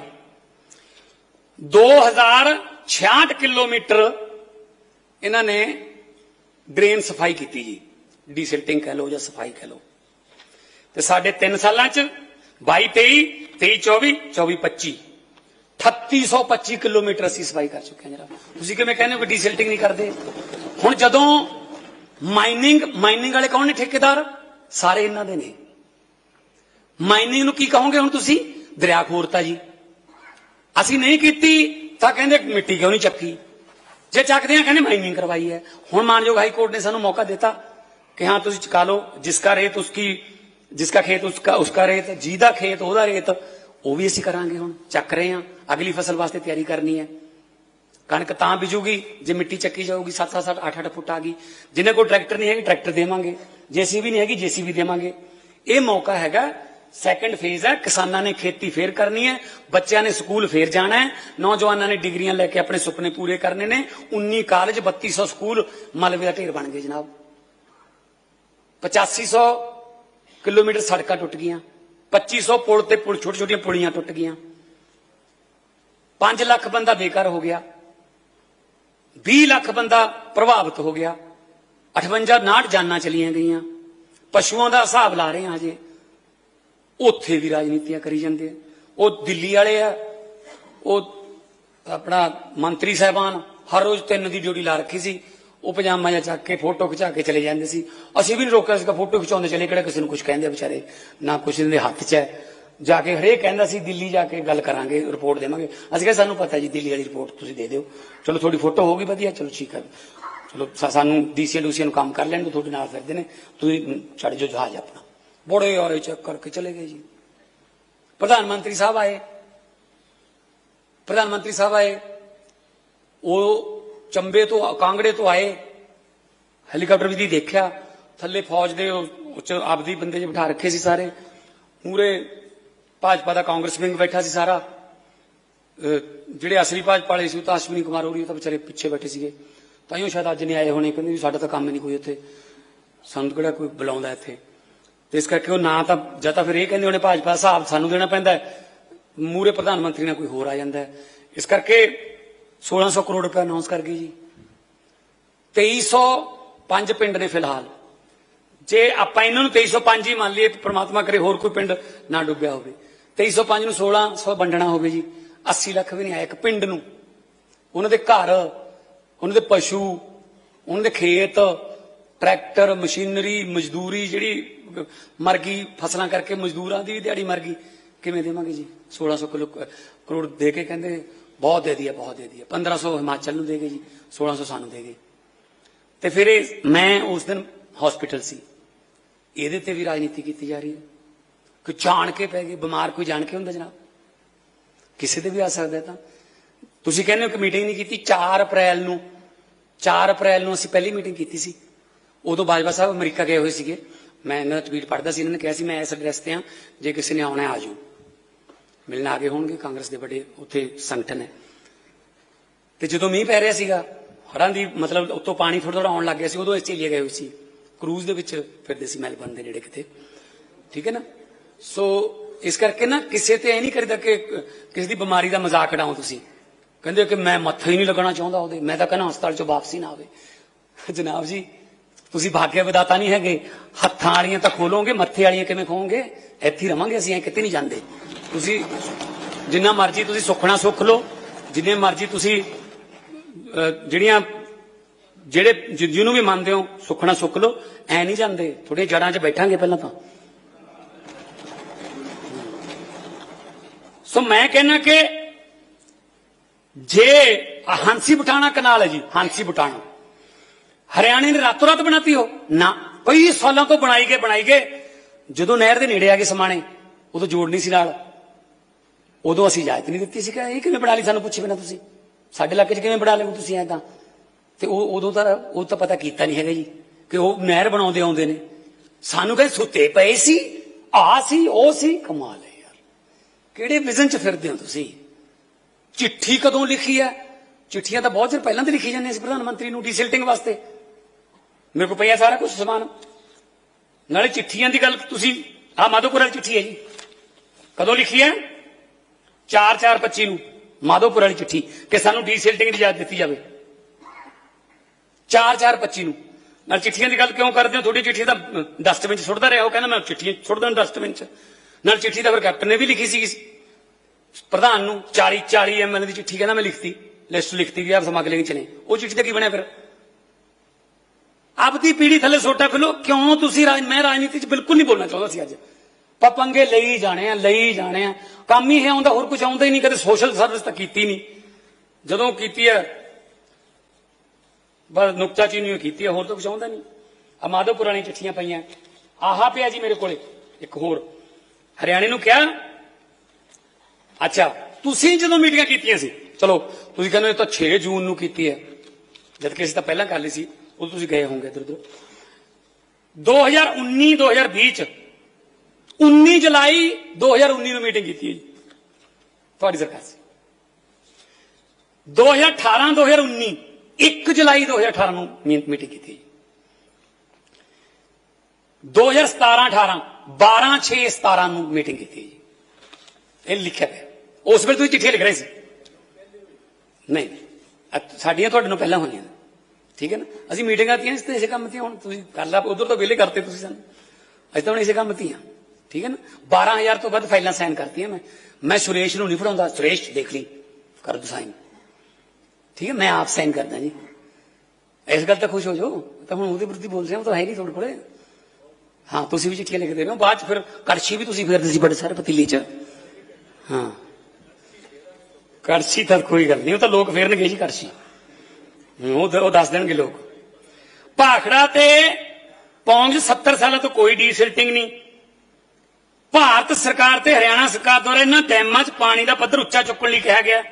2066 kilometre ਇਹਨਾਂ ਨੇ ਡਰੇਨ ਸਫ਼ਾਈ ਕੀਤੀ ਜੀ ਡੀਸਿਲਟਿੰਗ ਕਹਿ ਲਓ ਜਾਂ ਸਫ਼ਾਈ ਕਹਿ ਲਓ। ਤੇ ਸਾਡੇ 3 ਸਾਲਾਂ ਚ 22 23 23 24 24 25 3825 ਕਿਲੋਮੀਟਰ ਅਸੀਂ ਸਫ਼ਾਈ ਕਰ ਚੁੱਕੇ ਹਾਂ ਜਨਾਬ ਤੁਸੀਂ ਕਿਵੇਂ ਕਹਿੰਦੇ ਹੋ ਕਿ ਡੀਸਿਲਟਿੰਗ ਨਹੀਂ ਕਰਦੇ? ਹੁਣ ਜਦੋਂ ਮਾਈਨਿੰਗ ਮਾਈਨਿੰਗ ਵਾਲੇ ਕੌਣ ਨੇ ਠੇਕੇਦਾਰ? ਸਾਰੇ ਇਹਨਾਂ ਦੇ ਨੇ। ਮਾਈਨਿੰਗ ਨੂੰ ਕੀ ਕਹੋਗੇ ਹੁਣ ਤੁਸੀਂ? ਦਰਿਆ ਖੋਰਤਾ ਜੀ। ਅਸੀਂ ਨਹੀਂ ਕੀਤੀ ਤਾਂ ਕਹਿੰਦੇ ਮਿੱਟੀ ਕਿਉਂ ਨਹੀਂ ਚੱਕੀ? ਜੇ ਚੱਕਦੇ ਆ, ਕਹਿੰਦੇ ਮਾਈਨਿੰਗ ਕਰਵਾਈ ਹੈ। ਹੁਣ ਮਾਨਯੋਗ ਹਾਈ ਕੋਰਟ ਨੇ ਸਾਨੂੰ ਮੌਕਾ ਦਿੱਤਾ ਕਿ ਹਾਂ, ਤੁਸੀਂ ਚੁਕਾ ਲਓ, ਜਿਸਕਾ ਰੇਤ ਉਸकी ਜਿਸਕਾ ਖੇਤ ਉਸਕਾ ਉਸਕਾ ਰੇਤ ਜਿਹਦਾ ਖੇਤ, ਉਹਦਾ ਰੇਤ, ਉਹ ਵੀ ਅਸੀਂ ਕਰਾਂਗੇ ਹੁਣ, ਚੱਕ ਰਹੇ ਹਾਂ। ਅਗਲੀ ਫਸਲ ਵਾਸਤੇ ਤਿਆਰੀ ਕਰਨੀ ਹੈ। ਕਣਕ ਤਾਂ ਬੀਜੂਗੀ, ਜੇ ਮਿੱਟੀ ਚੱਕੀ ਜਾਊਗੀ 7 7 8 8 ਫੁੱਟ ਆ ਗਈ। ਜਿਹਨੇ ਕੋਲ ਟਰੈਕਟਰ ਨਹੀਂ ਹੈਗੀ, ਟਰੈਕਟਰ ਦੇਵਾਂਗੇ। ਜੇਸੀਬੀ ਨਹੀਂ ਹੈਗੀ, ਜੇਸੀਬੀ ਦੇਵਾਂਗੇ। ਇਹ ਮੌਕਾ ਹੈਗਾ ਸੈਕੰਡ ਫੇਜ਼ ਹੈ, ਕਿਸਾਨਾਂ ਨੇ ਖੇਤੀ ਫੇਰ ਕਰਨੀ ਹੈ, ਬੱਚਿਆਂ ਨੇ ਸਕੂਲ ਫੇਰ ਜਾਣਾ ਹੈ, ਨੌਜਵਾਨਾਂ ਨੇ ਡਿਗਰੀਆਂ ਲੈ ਕੇ ਆਪਣੇ ਸੁਪਨੇ ਪੂਰੇ ਕਰਨੇ ਨੇ 19 ਕਾਲਜ 3200 ਸਕੂਲ, ਮਲਵੇ ਦਾ ਢੇਰ ਬਣ ਗਏ ਜਨਾਬ। 8500 ਕਿਲੋਮੀਟਰ ਸੜਕਾਂ ਟੁੱਟ ਗਈਆਂ 2500 ਪੁਲ ਤੇ ਪੁਲ ਛੋਟੀ ਛੋਟੀਆਂ ਪੁਲੀਆਂ ਟੁੱਟ ਗਈਆਂ। 5 ਲੱਖ ਬੰਦਾ ਬੇਕਾਰ ਹੋ ਗਿਆ 20 ਲੱਖ ਬੰਦਾ ਪ੍ਰਭਾਵਿਤ ਹੋ ਗਿਆ 58 ਨਾਟ ਜਾਨਾਂ ਚਲੀਆਂ ਗਈਆਂ, ਪਸ਼ੂਆਂ ਦਾ ਹਿਸਾਬ ਲਾ ਰਹੇ ਹਾਂ ਅਜੇ ਉੱਥੇ ਵੀ ਰਾਜਨੀਤੀਆਂ ਕਰੀ ਜਾਂਦੇ ਆ। ਉਹ ਦਿੱਲੀ ਵਾਲੇ ਆ, ਉਹ ਆਪਣਾ ਮੰਤਰੀ ਸਾਹਿਬਾਨ, ਹਰ ਰੋਜ਼ ਤਿੰਨ ਦੀ ਡਿਊਟੀ ਲਾ ਰੱਖੀ ਸੀ। ਉਹ ਪਜਾਮਾ ਜਾਂ ਚੱਕ ਕੇ, ਫੋਟੋ ਖਿਚਾ ਕੇ ਚਲੇ ਜਾਂਦੇ ਸੀ। ਅਸੀਂ ਵੀ ਨਹੀਂ ਰੋਕਿਆ ਸੀਗਾ, ਫੋਟੋ ਖਿਚਾਉਂਦੇ ਚਲੇ, ਕਿਹੜਾ ਕਿਸੇ ਨੂੰ ਕੁਝ ਕਹਿੰਦੇ ਆ ਵਿਚਾਰੇ। ਨਾ ਕੁਛ ਇਹਨਾਂ ਦੇ ਹੱਥ 'ਚ ਹੈ। ਜਾ ਕੇ ਹਰੇਕ ਕਹਿੰਦਾ ਸੀ, ਦਿੱਲੀ ਜਾ ਕੇ ਗੱਲ ਕਰਾਂਗੇ, ਰਿਪੋਰਟ ਦੇਵਾਂਗੇ। ਅਸੀਂ ਕਿਹਾ, ਸਾਨੂੰ ਪਤਾ ਜੀ, ਦਿੱਲੀ ਵਾਲੀ ਰਿਪੋਰਟ ਤੁਸੀਂ ਦੇ ਦਿਓ। ਚਲੋ, ਤੁਹਾਡੀ ਫੋਟੋ ਹੋਗੀ ਵਧੀਆ, ਚਲੋ ਠੀਕ ਹੈ ਚਲੋ, ਸਾ- ਸਾਨੂੰ ਡੀਸੀ ਡੂਸੀ ਨੂੰ ਕੰਮ ਕਰ ਲੈਣ ਦਿਓ, ਤੁਹਾਡੇ ਨਾਲ ਫਿਰਦੇ ਨੇ। ਤੁਸੀਂ ਛੱਡ ਜੋ ਜਹਾਜ਼ ਆਪਣਾ। ਬੜੇ ਔਰੇ ਚੈੱਕ ਕਰਕੇ ਚਲੇ ਗਏ ਜੀ। ਪ੍ਰਧਾਨ ਮੰਤਰੀ ਸਾਹਿਬ ਆਏ। ਪ੍ਰਧਾਨ ਮੰਤਰੀ ਸਾਹਿਬ ਆਏ। ਉਹ ਚੰਬੇ ਤੋਂ, ਕਾਂਗੜੇ ਤੋਂ ਆਏ। ਹੈਲੀਕਾਪਟਰ ਵੀ ਦੀ ਦੇਖਿਆ। ਥੱਲੇ ਫੌਜ ਦੇ ਉਹ ਉੱਚ ਆਪਦੀ ਬੰਦੇ ਜੇ ਬਿਠਾ ਰੱਖੇ ਸੀ ਸਾਰੇ। ਪੂਰੇ ਭਾਜਪਾ ਦਾ ਕਾਂਗਰਸ ਵਿੰਗ ਬੈਠਾ ਸੀ ਸਾਰਾ। ਜਿਹੜੇ ਅਸਲੀ ਭਾਜਪਾ ਵਾਲੇ ਸੀ ਉਹ ਤਾਂ ਅਸ਼ਵਨੀ ਕੁਮਾਰ ਹੋਰੀ ਉਹ ਤਾਂ ਵਿਚਾਰੇ ਪਿੱਛੇ ਬੈਠੇ ਸੀਗੇ। ਤਾਂ ਹੀ ਉਹ ਸ਼ਾਇਦ ਅੱਜ ਨਹੀਂ ਆਏ ਹੋਣੇ। ਕਹਿੰਦੇ ਵੀ ਸਾਡਾ ਤਾਂ ਕੰਮ ਹੀ ਨਹੀਂ ਕੋਈ ਉੱਥੇ। ਸਾਨੂੰ ਕਿਹੜਾ ਕੋਈ ਬੁਲਾਉਂਦਾ ਇੱਥੇ। ਤੇ ਇਸ ਕਰਕੇ ਉਹ ਨਾ ਤਾਂ, ਜਾਂ ਤਾਂ ਫਿਰ ਇਹ ਕਹਿੰਦੇ ਉਹਨੇ ਭਾਜਪਾ ਦਾ ਹਿਸਾਬ ਸਾਨੂੰ ਦੇਣਾ ਪੈਂਦਾ ਹੈ। ਮੂਰੇ ਪ੍ਰਧਾਨ ਮੰਤਰੀ ਨਾਲ ਕੋਈ ਹੋਰ ਆ ਜਾਂਦਾ ਇਸ ਕਰਕੇ 1600 ਕਰੋੜ ਰੁਪਏ ਅਨਾਉਂਸ ਕਰ ਗਈ ਜੀ। 2305 ਪਿੰਡ ਨੇ ਫਿਲਹਾਲ। ਜੇ ਆਪਾਂ ਇਹਨਾਂ ਨੂੰ 2305 ਹੀ ਮੰਨ ਲਈਏ ਤੇ ਪ੍ਰਮਾਤਮਾ ਕਰੇ ਹੋਰ ਕੋਈ ਪਿੰਡ ਨਾ ਡੁੱਬਿਆ ਹੋਵੇ। 2305 ਨੂੰ 1600 ਵੰਡਣਾ ਹੋਵੇ ਜੀ। 80 ਲੱਖ ਵੀ ਨਹੀਂ ਆਇਆ ਇੱਕ ਪਿੰਡ ਨੂੰ। ਉਹਨਾਂ ਦੇ ਘਰ, ਉਹਨਾਂ ਦੇ ਪਸ਼ੂ, ਉਹਨਾਂ ਦੇ ਖੇਤ, ਟਰੈਕਟਰ, ਮਸ਼ੀਨਰੀ, ਮਜ਼ਦੂਰੀ ਜਿਹੜੀ ਮਰ ਗਈ ਫਸਲਾਂ ਕਰਕੇ ਮਜ਼ਦੂਰਾਂ ਦੀ ਦਿਹਾੜੀ ਮਰ ਗਈ ਕਿਵੇਂ ਦੇਵਾਂਗੇ ਜੀ? 1600 ਕਿਲੋ, ਕਰੋੜ ਦੇ ਕੇ ਕਹਿੰਦੇ, ਬਹੁਤ ਦੇ ਦਿਆ ਬਹੁਤ ਦੇ ਦਿਆ 1500 ਹਿਮਾਚਲ ਨੂੰ ਦੇ ਗਏ ਜੀ 1600 ਸਾਨੂੰ ਦੇ ਗਏ। ਤੇ ਫਿਰ ਮੈਂ ਉਸ ਦਿਨ ਹਸਪੀਟਲ ਸੀ। ਇਹਦੇ ਤੇ ਵੀ ਰਾਜਨੀਤੀ ਕੀਤੀ ਜਾ ਰਹੀ ਹੈ। ਕਿ ਜਾਣ ਕੇ ਪੈ ਗਏ, ਬਿਮਾਰ ਕੋਈ ਜਾਣ ਕੇ ਹੁੰਦਾ ਜਨਾਬ? ਕਿਸੇ ਤੇ ਵੀ ਆ ਸਕਦਾ ਤਾਂ। ਤੁਸੀਂ ਕਹਿੰਦੇ ਹੋ ਕਿ ਮੀਟਿੰਗ ਨਹੀਂ ਕੀਤੀ 4 ਅਪ੍ਰੈਲ ਨੂੰ 4 ਅਪ੍ਰੈਲ ਨੂੰ ਅਸੀਂ ਪਹਿਲੀ ਮੀਟਿੰਗ ਕੀਤੀ ਸੀ। ਉਦੋਂ ਬਾਜਵਾ ਸਾਹਿਬ ਅਮਰੀਕਾ ਗਏ ਹੋਏ ਸੀਗੇ। ਮੈਂ ਇਹਨਾਂ ਦਾ ਟਵੀਟ ਪੜ੍ਹਦਾ ਸੀ, ਇਹਨਾਂ ਨੇ ਕਿਹਾ ਸੀ, ਮੈਂ ਇਸ ਐਡਰੈਸ ਤੇ ਆ ਜੇ ਕਿਸੇ ਨੇ ਆਉਣਾ ਆ ਜਾਓ। ਮਿਲਣ ਆ ਗਏ ਹੋਣਗੇ, ਕਾਂਗਰਸ ਦੇ ਵੱਡੇ ਉੱਥੇ ਸੰਗਠਨ ਹੈ। ਤੇ ਜਦੋਂ ਮੀਂਹ ਪੈ ਰਿਹਾ ਸੀਗਾ ਹੜਾਂ ਦੀ ਮਤਲਬ ਉੱਤੋਂ ਪਾਣੀ ਥੋੜਾ ਥੋੜਾ ਆਉਣ ਲੱਗ ਗਿਆ ਸੀ, ਉਦੋਂ ਆਸਟ੍ਰੇਲੀਆ ਗਏ ਹੋਏ ਸੀ। ਕਰੂਜ਼ ਦੇ ਵਿੱਚ ਫਿਰਦੇ ਸੀ ਮੈਲਬਰਨ ਦੇ ਨੇੜੇ ਕਿਤੇ। ਠੀਕ ਹੈ ਨਾ? ਸੋ ਇਸ ਕਰਕੇ ਨਾ ਕਿਸੇ ਤੇ ਇਹ ਨਹੀਂ ਕਰੀਦਾ ਕਿ, ਕਿਸੇ ਦੀ ਬਿਮਾਰੀ ਦਾ ਮਜ਼ਾਕ ਉਡਾਓ ਤੁਸੀਂ। ਕਹਿੰਦੇ ਕਿ ਮੈਂ ਮੱਥਾ ਹੀ ਨਹੀਂ ਲੱਗਣਾ ਚਾਹੁੰਦਾ ਉਹਦੇ। ਮੈਂ ਤਾਂ ਕਹਿੰਦਾ ਹਸਪਤਾਲ ਚੋਂ ਵਾਪਸੀ ਨਾ ਆਵੇ। ਜਨਾਬ ਜੀ ਤੁਸੀਂ ਭਾਗਿਆ ਵਿਦਾਤਾ ਨਹੀਂ ਹੈਗੇ। ਹੱਥਾਂ ਵਾਲੀਆਂ ਤਾਂ ਖੋਲੋਗੇ, ਮੱਥੇ ਵਾਲੀਆਂ ਕਿਵੇਂ ਖੋਵੋਗੇ ਇੱਥੇ ਰਵਾਂਗੇ ਅਸੀਂ, ਐ ਕਿਤੇ ਨਹੀਂ ਜਾਂਦੇ। ਤੁਸੀਂ ਜਿੰਨਾ ਮਰਜ਼ੀ ਤੁਸੀਂ ਸੁਖਣਾ ਸੁੱਖ ਲਓ, ਜਿੰਨੇ ਮਰਜ਼ੀ ਤੁਸੀਂ ਜਿਹੜੀਆਂ, ਜਿਹੜੇ ਜਿਹਨੂੰ ਵੀ ਮੰਨਦੇ ਹੋ ਸੁਖਣਾ ਸੁੱਖ ਲਓ, ਐ ਨਹੀਂ ਜਾਂਦੇ। ਥੋੜੇ ਜੜਾਂ 'ਚ ਬੈਠਾਂਗੇ ਪਹਿਲਾਂ ਤਾਂ। ਸੋ ਮੈਂ ਕਹਿੰਨਾ ਕਿ ਜੇ ਹਾਂਸੀ ਬਟਾਣਾ ਕਨਾਲ ਹੈ ਜੀ, ਹਾਂਸੀ ਬਟਾਣਾ। ਹਰਿਆਣੇ ਨੇ ਰਾਤੋਂ ਰਾਤ ਬਣਾਤੀ ਹੋ ਨਾ, ਕਈ ਸਾਲਾਂ ਤੋਂ ਬਣਾਈ ਗਏ ਬਣਾਈ ਗਏ। ਜਦੋਂ ਨਹਿਰ ਦੇ ਨੇੜੇ ਆ ਗਏ ਸਮਾਣੇ, ਉਦੋਂ ਜੋੜ ਨਹੀਂ ਸੀ ਨਾਲ। ਉਦੋਂ ਅਸੀਂ ਇਜਾਜ਼ਤ ਨਹੀਂ ਦਿੱਤੀ ਸੀ ਕਿ ਇਹ ਕਿਵੇਂ ਬਣਾ ਲਈ ਸਾਨੂੰ ਪੁੱਛੇ ਬਿਨਾ ਤੁਸੀਂ। ਸਾਡੇ ਇਲਾਕੇ 'ਚ ਕਿਵੇਂ ਬਣਾ ਲਿਓ ਤੁਸੀਂ ਐਦਾਂ ਤੇ। ਉਹ, ਉਦੋਂ ਤਾਂ, ਉਹ ਤਾਂ ਪਤਾ ਕੀਤਾ ਨਹੀਂ ਹੈਗਾ ਜੀ ਕਿ ਉਹ ਨਹਿਰ ਬਣਾਉਂਦੇ ਆਉਂਦੇ ਨੇ। ਸਾਨੂੰ ਕਹਿੰਦੇ ਸੁੱਤੇ ਪਏ ਸੀ ਆ ਸੀ, ਉਹ ਸੀ। ਕਮਾਲ ਹੈ ਯਾਰ। ਕਿਹੜੇ ਵਿਜ਼ਨ 'ਚ ਫਿਰਦੇ ਹੋ ਤੁਸੀਂ? ਚਿੱਠੀ ਕਦੋਂ ਲਿਖੀ ਹੈ? ਚਿੱਠੀਆਂ ਤਾਂ ਬਹੁਤ ਚਿਰ ਪਹਿਲਾਂ ਤੇ ਲਿਖੀ ਜਾਂਦੀਆਂ ਸੀ ਪ੍ਰਧਾਨ ਮੰਤਰੀ ਨੂੰ ਡੀਸਿਲਟਿੰਗ ਵਾਸਤੇ। ਮੇਰੇ ਕੋਲ ਪਿਆ ਸਾਰਾ ਕੁਝ ਸਮਾਨ। ਨਾਲੇ ਚਿੱਠੀਆਂ ਦੀ ਗੱਲ ਤੁਸੀਂ ਆ ਮਾਧੋਪੁਰ ਵਾਲੀ ਚਿੱਠੀ ਹੈ ਜੀ। ਕਦੋਂ ਲਿਖੀ ਹੈ? 4-4-25 ਨੂੰ। ਮਾਧੋਪੁਰ ਵਾਲੀ ਚਿੱਠੀ, ਕਿ ਸਾਨੂੰ ਡੀਸਿਲਟਿੰਗ ਦੀ ਇਜਾਜ਼ਤ ਦਿੱਤੀ ਜਾਵੇ। 4-4-25 ਨੂੰ। ਨਾਲ ਚਿੱਠੀਆਂ ਦੀ ਗੱਲ ਕਿਉਂ ਕਰਦੇ ਹੋ? ਤੁਹਾਡੀ ਚਿੱਠੀ ਤਾਂ ਡਸਟਬਿਨ 'ਚ ਸੁੱਟਦਾ ਰਿਹਾ, ਉਹ ਕਹਿੰਦਾ ਮੈਂ ਚਿੱਠੀਆਂ ਸੁੱਟਦਾ ਡਸਟਬਿਨ 'ਚ। ਨਾਲ ਚਿੱਠੀ ਤਾਂ ਫਿਰ ਕੈਪਟਨ ਨੇ ਵੀ ਲਿਖੀ ਸੀ ਪ੍ਰਧਾਨ ਨੂੰ 40 40 ਐਮਐਲ ਦੀ ਚਿੱਠੀ ਕਹਿੰਦਾ ਮੈਂ ਲਿਖਤੀ। ਲਿਸਟ ਲਿਖਤੀ ਵੀ ਗਿਆ ਸਮਗਲਿੰਗ ਚ ਨੇ। ਉਹ ਚਿੱਠੀ ਦਾ ਕੀ ਬਣਿਆ ਫਿਰ? ਆਪਦੀ ਪੀੜੀ ਥੱਲੇ ਸੋਟਾ ਖਲੋ ਕਿਉਂ ਤੁਸੀਂ ਰਾਜ ਮੈਂ ਰਾਜਨੀਤੀ 'ਚ ਬਿਲਕੁਲ ਨਹੀਂ ਬੋਲਣਾ ਚਾਹੁੰਦਾ ਸੀ ਅੱਜ। ਪਰ ਪੰਗੇ ਲਈ ਜਾਣੇ ਆ, ਲਈ ਜਾਣੇ ਆ। ਕੰਮ ਹੀ ਇਹ ਆਉਂਦਾ, ਹੋਰ ਕੁਝ ਆਉਂਦਾ ਹੀ ਨਹੀਂ, ਕਦੇ ਸੋਸ਼ਲ ਸਰਵਿਸ ਤਾਂ ਕੀਤੀ ਨਹੀਂ। ਜਦੋਂ ਕੀਤੀ ਹੈ, ਬਸ ਨੁਕਤਾ ਚੀਨੀ ਕੀਤੀ ਹੈ, ਹੋਰ ਤਾਂ ਕੁਝ ਆਉਂਦਾ ਨਹੀਂ। ਆ ਮਾਧੋਪੁਰ ਵਾਲੀਆਂ ਚਿੱਠੀਆਂ ਪਈਆਂ। ਆਹਾ ਪਿਆ ਜੀ ਮੇਰੇ ਕੋਲੇ, ਇੱਕ ਹੋਰ। ਹਰਿਆਣੇ ਨੂੰ ਕਿਹਾ, ਅੱਛਾ, ਤੁਸੀਂ ਜਦੋਂ ਮੀਟਿੰਗਾਂ ਕੀਤੀਆਂ ਸੀ? ਚਲੋ, ਤੁਸੀਂ ਕਹਿੰਦੇ ਇਹ ਤਾਂ 6 ਜੂਨ ਨੂੰ ਕੀਤੀ ਹੈ। ਜਦ ਕਿ ਅਸੀਂ ਤਾਂ ਪਹਿਲਾਂ ਕਰ ਲਈ ਸੀ। ਉਦੋਂ ਤੁਸੀਂ ਗਏ ਹੋਵੋਗੇ ਇੱਧਰ ਉੱਧਰ 2019 2020 ਚ 19 ਜੁਲਾਈ 2019 ਨੂੰ ਮੀਟਿੰਗ ਕੀਤੀ ਹੈ ਜੀ ਤੁਹਾਡੀ ਸਰਕਾਰ ਸੀ। 2018 2019 1 ਜੁਲਾਈ 2018 ਨੂੰ ਮੀਟਿੰਗ ਕੀਤੀ ਹੈ ਜੀ 2017 18 12 6 17 ਨੂੰ ਮੀਟਿੰਗ ਕੀਤੀ ਹੈ ਜੀ ਇਹ ਲਿਖਿਆ ਹੈ ਉਸ ਵੇਲੇ ਤੁਸੀਂ ਚਿੱਠੀਆਂ ਲਿਖ ਰਹੇ ਸੀ? ਨਹੀਂ ਅ- ਸਾਡੀਆਂ ਤੁਹਾਡੇ ਨੂੰ ਪਹਿਲਾਂ ਹੋਈਆਂ ਠੀਕ ਹੈ ਨਾ ਅਸੀਂ ਮੀਟਿੰਗਾਂ ਤੀਆਂ ਇਸ ਤੇ ਇਸੇ ਕੰਮ ਤੇ ਹੁਣ ਤੁਸੀਂ ਕਰ ਲਾ ਉਧਰ ਤਾਂ ਵਿਹਲੇ ਕਰਤੇ ਤੁਸੀਂ ਸਾਨੂੰ ਅਸੀਂ ਤਾਂ ਹੁਣ ਇਸੇ ਕੰਮ ਤੀਆਂ ਠੀਕ ਹੈ ਨਾ 12000 ਤੋਂ ਵੱਧ ਫਾਈਲਾਂ ਸਾਈਨ ਕਰਤੀਆਂ ਮੈਂ ਮੈਂ ਸੁਰੇਸ਼ ਨੂੰ ਨਹੀਂ ਫੜਾਉਂਦਾ ਸੁਰੇਸ਼ ਦੇਖ ਲਈ ਕਰ ਦੋ ਸਾਈਨ ਠੀਕ ਹੈ ਮੈਂ ਆਪ ਸਾਈਨ ਕਰਦਾ ਜੀ ਇਸ ਗੱਲ ਤਾਂ ਖੁਸ਼ ਹੋ ਜਾਓ ਤਾਂ ਹੁਣ ਉਹਦੇ ਪ੍ਰਤੀ ਬੋਲ ਰਹੇ ਹਾਂ ਉਹ ਤਾਂ ਹੈ ਨਹੀਂ ਤੁਹਾਡੇ ਕੋਲੇ ਹਾਂ ਤੁਸੀਂ ਵੀ ਚਿੱਠੀਆਂ ਲਿਖਦੇ ਹੋ ਬਾਅਦ ਚ ਫਿਰ ਕੜਛੀ ਵੀ ਤੁਸੀਂ ਫੇਰਦੇ ਸੀ ਬੜੇ ਸਾਰੇ ਪਤੀਲੇ ਚ ਹਾਂ ਕੜਛੀ ਤਾਂ ਕੋਈ ਗੱਲ ਨਹੀਂ ਉਹ ਤਾਂ ਲੋਕ ਫੇਰਨਗੇ ਜੀ ਕੜਛੀ ਉਹ ਉਹ ਦੱਸ ਦੇਣਗੇ ਲੋਕ। ਭਾਖੜਾ ਤੇ ਪੌਂਜ 70 ਸਾਲਾਂ ਤੋਂ ਕੋਈ ਡੀਸਿਲਟਿੰਗ ਨਹੀਂ। ਭਾਰਤ ਸਰਕਾਰ ਤੇ ਹਰਿਆਣਾ ਸਰਕਾਰ ਦੁਆਰਾ ਇਹਨਾਂ ਡੈਮਾਂ 'ਚ ਪਾਣੀ ਦਾ ਪੱਧਰ ਉੱਚਾ ਚੁੱਕਣ ਲਈ ਕਿਹਾ ਗਿਆ।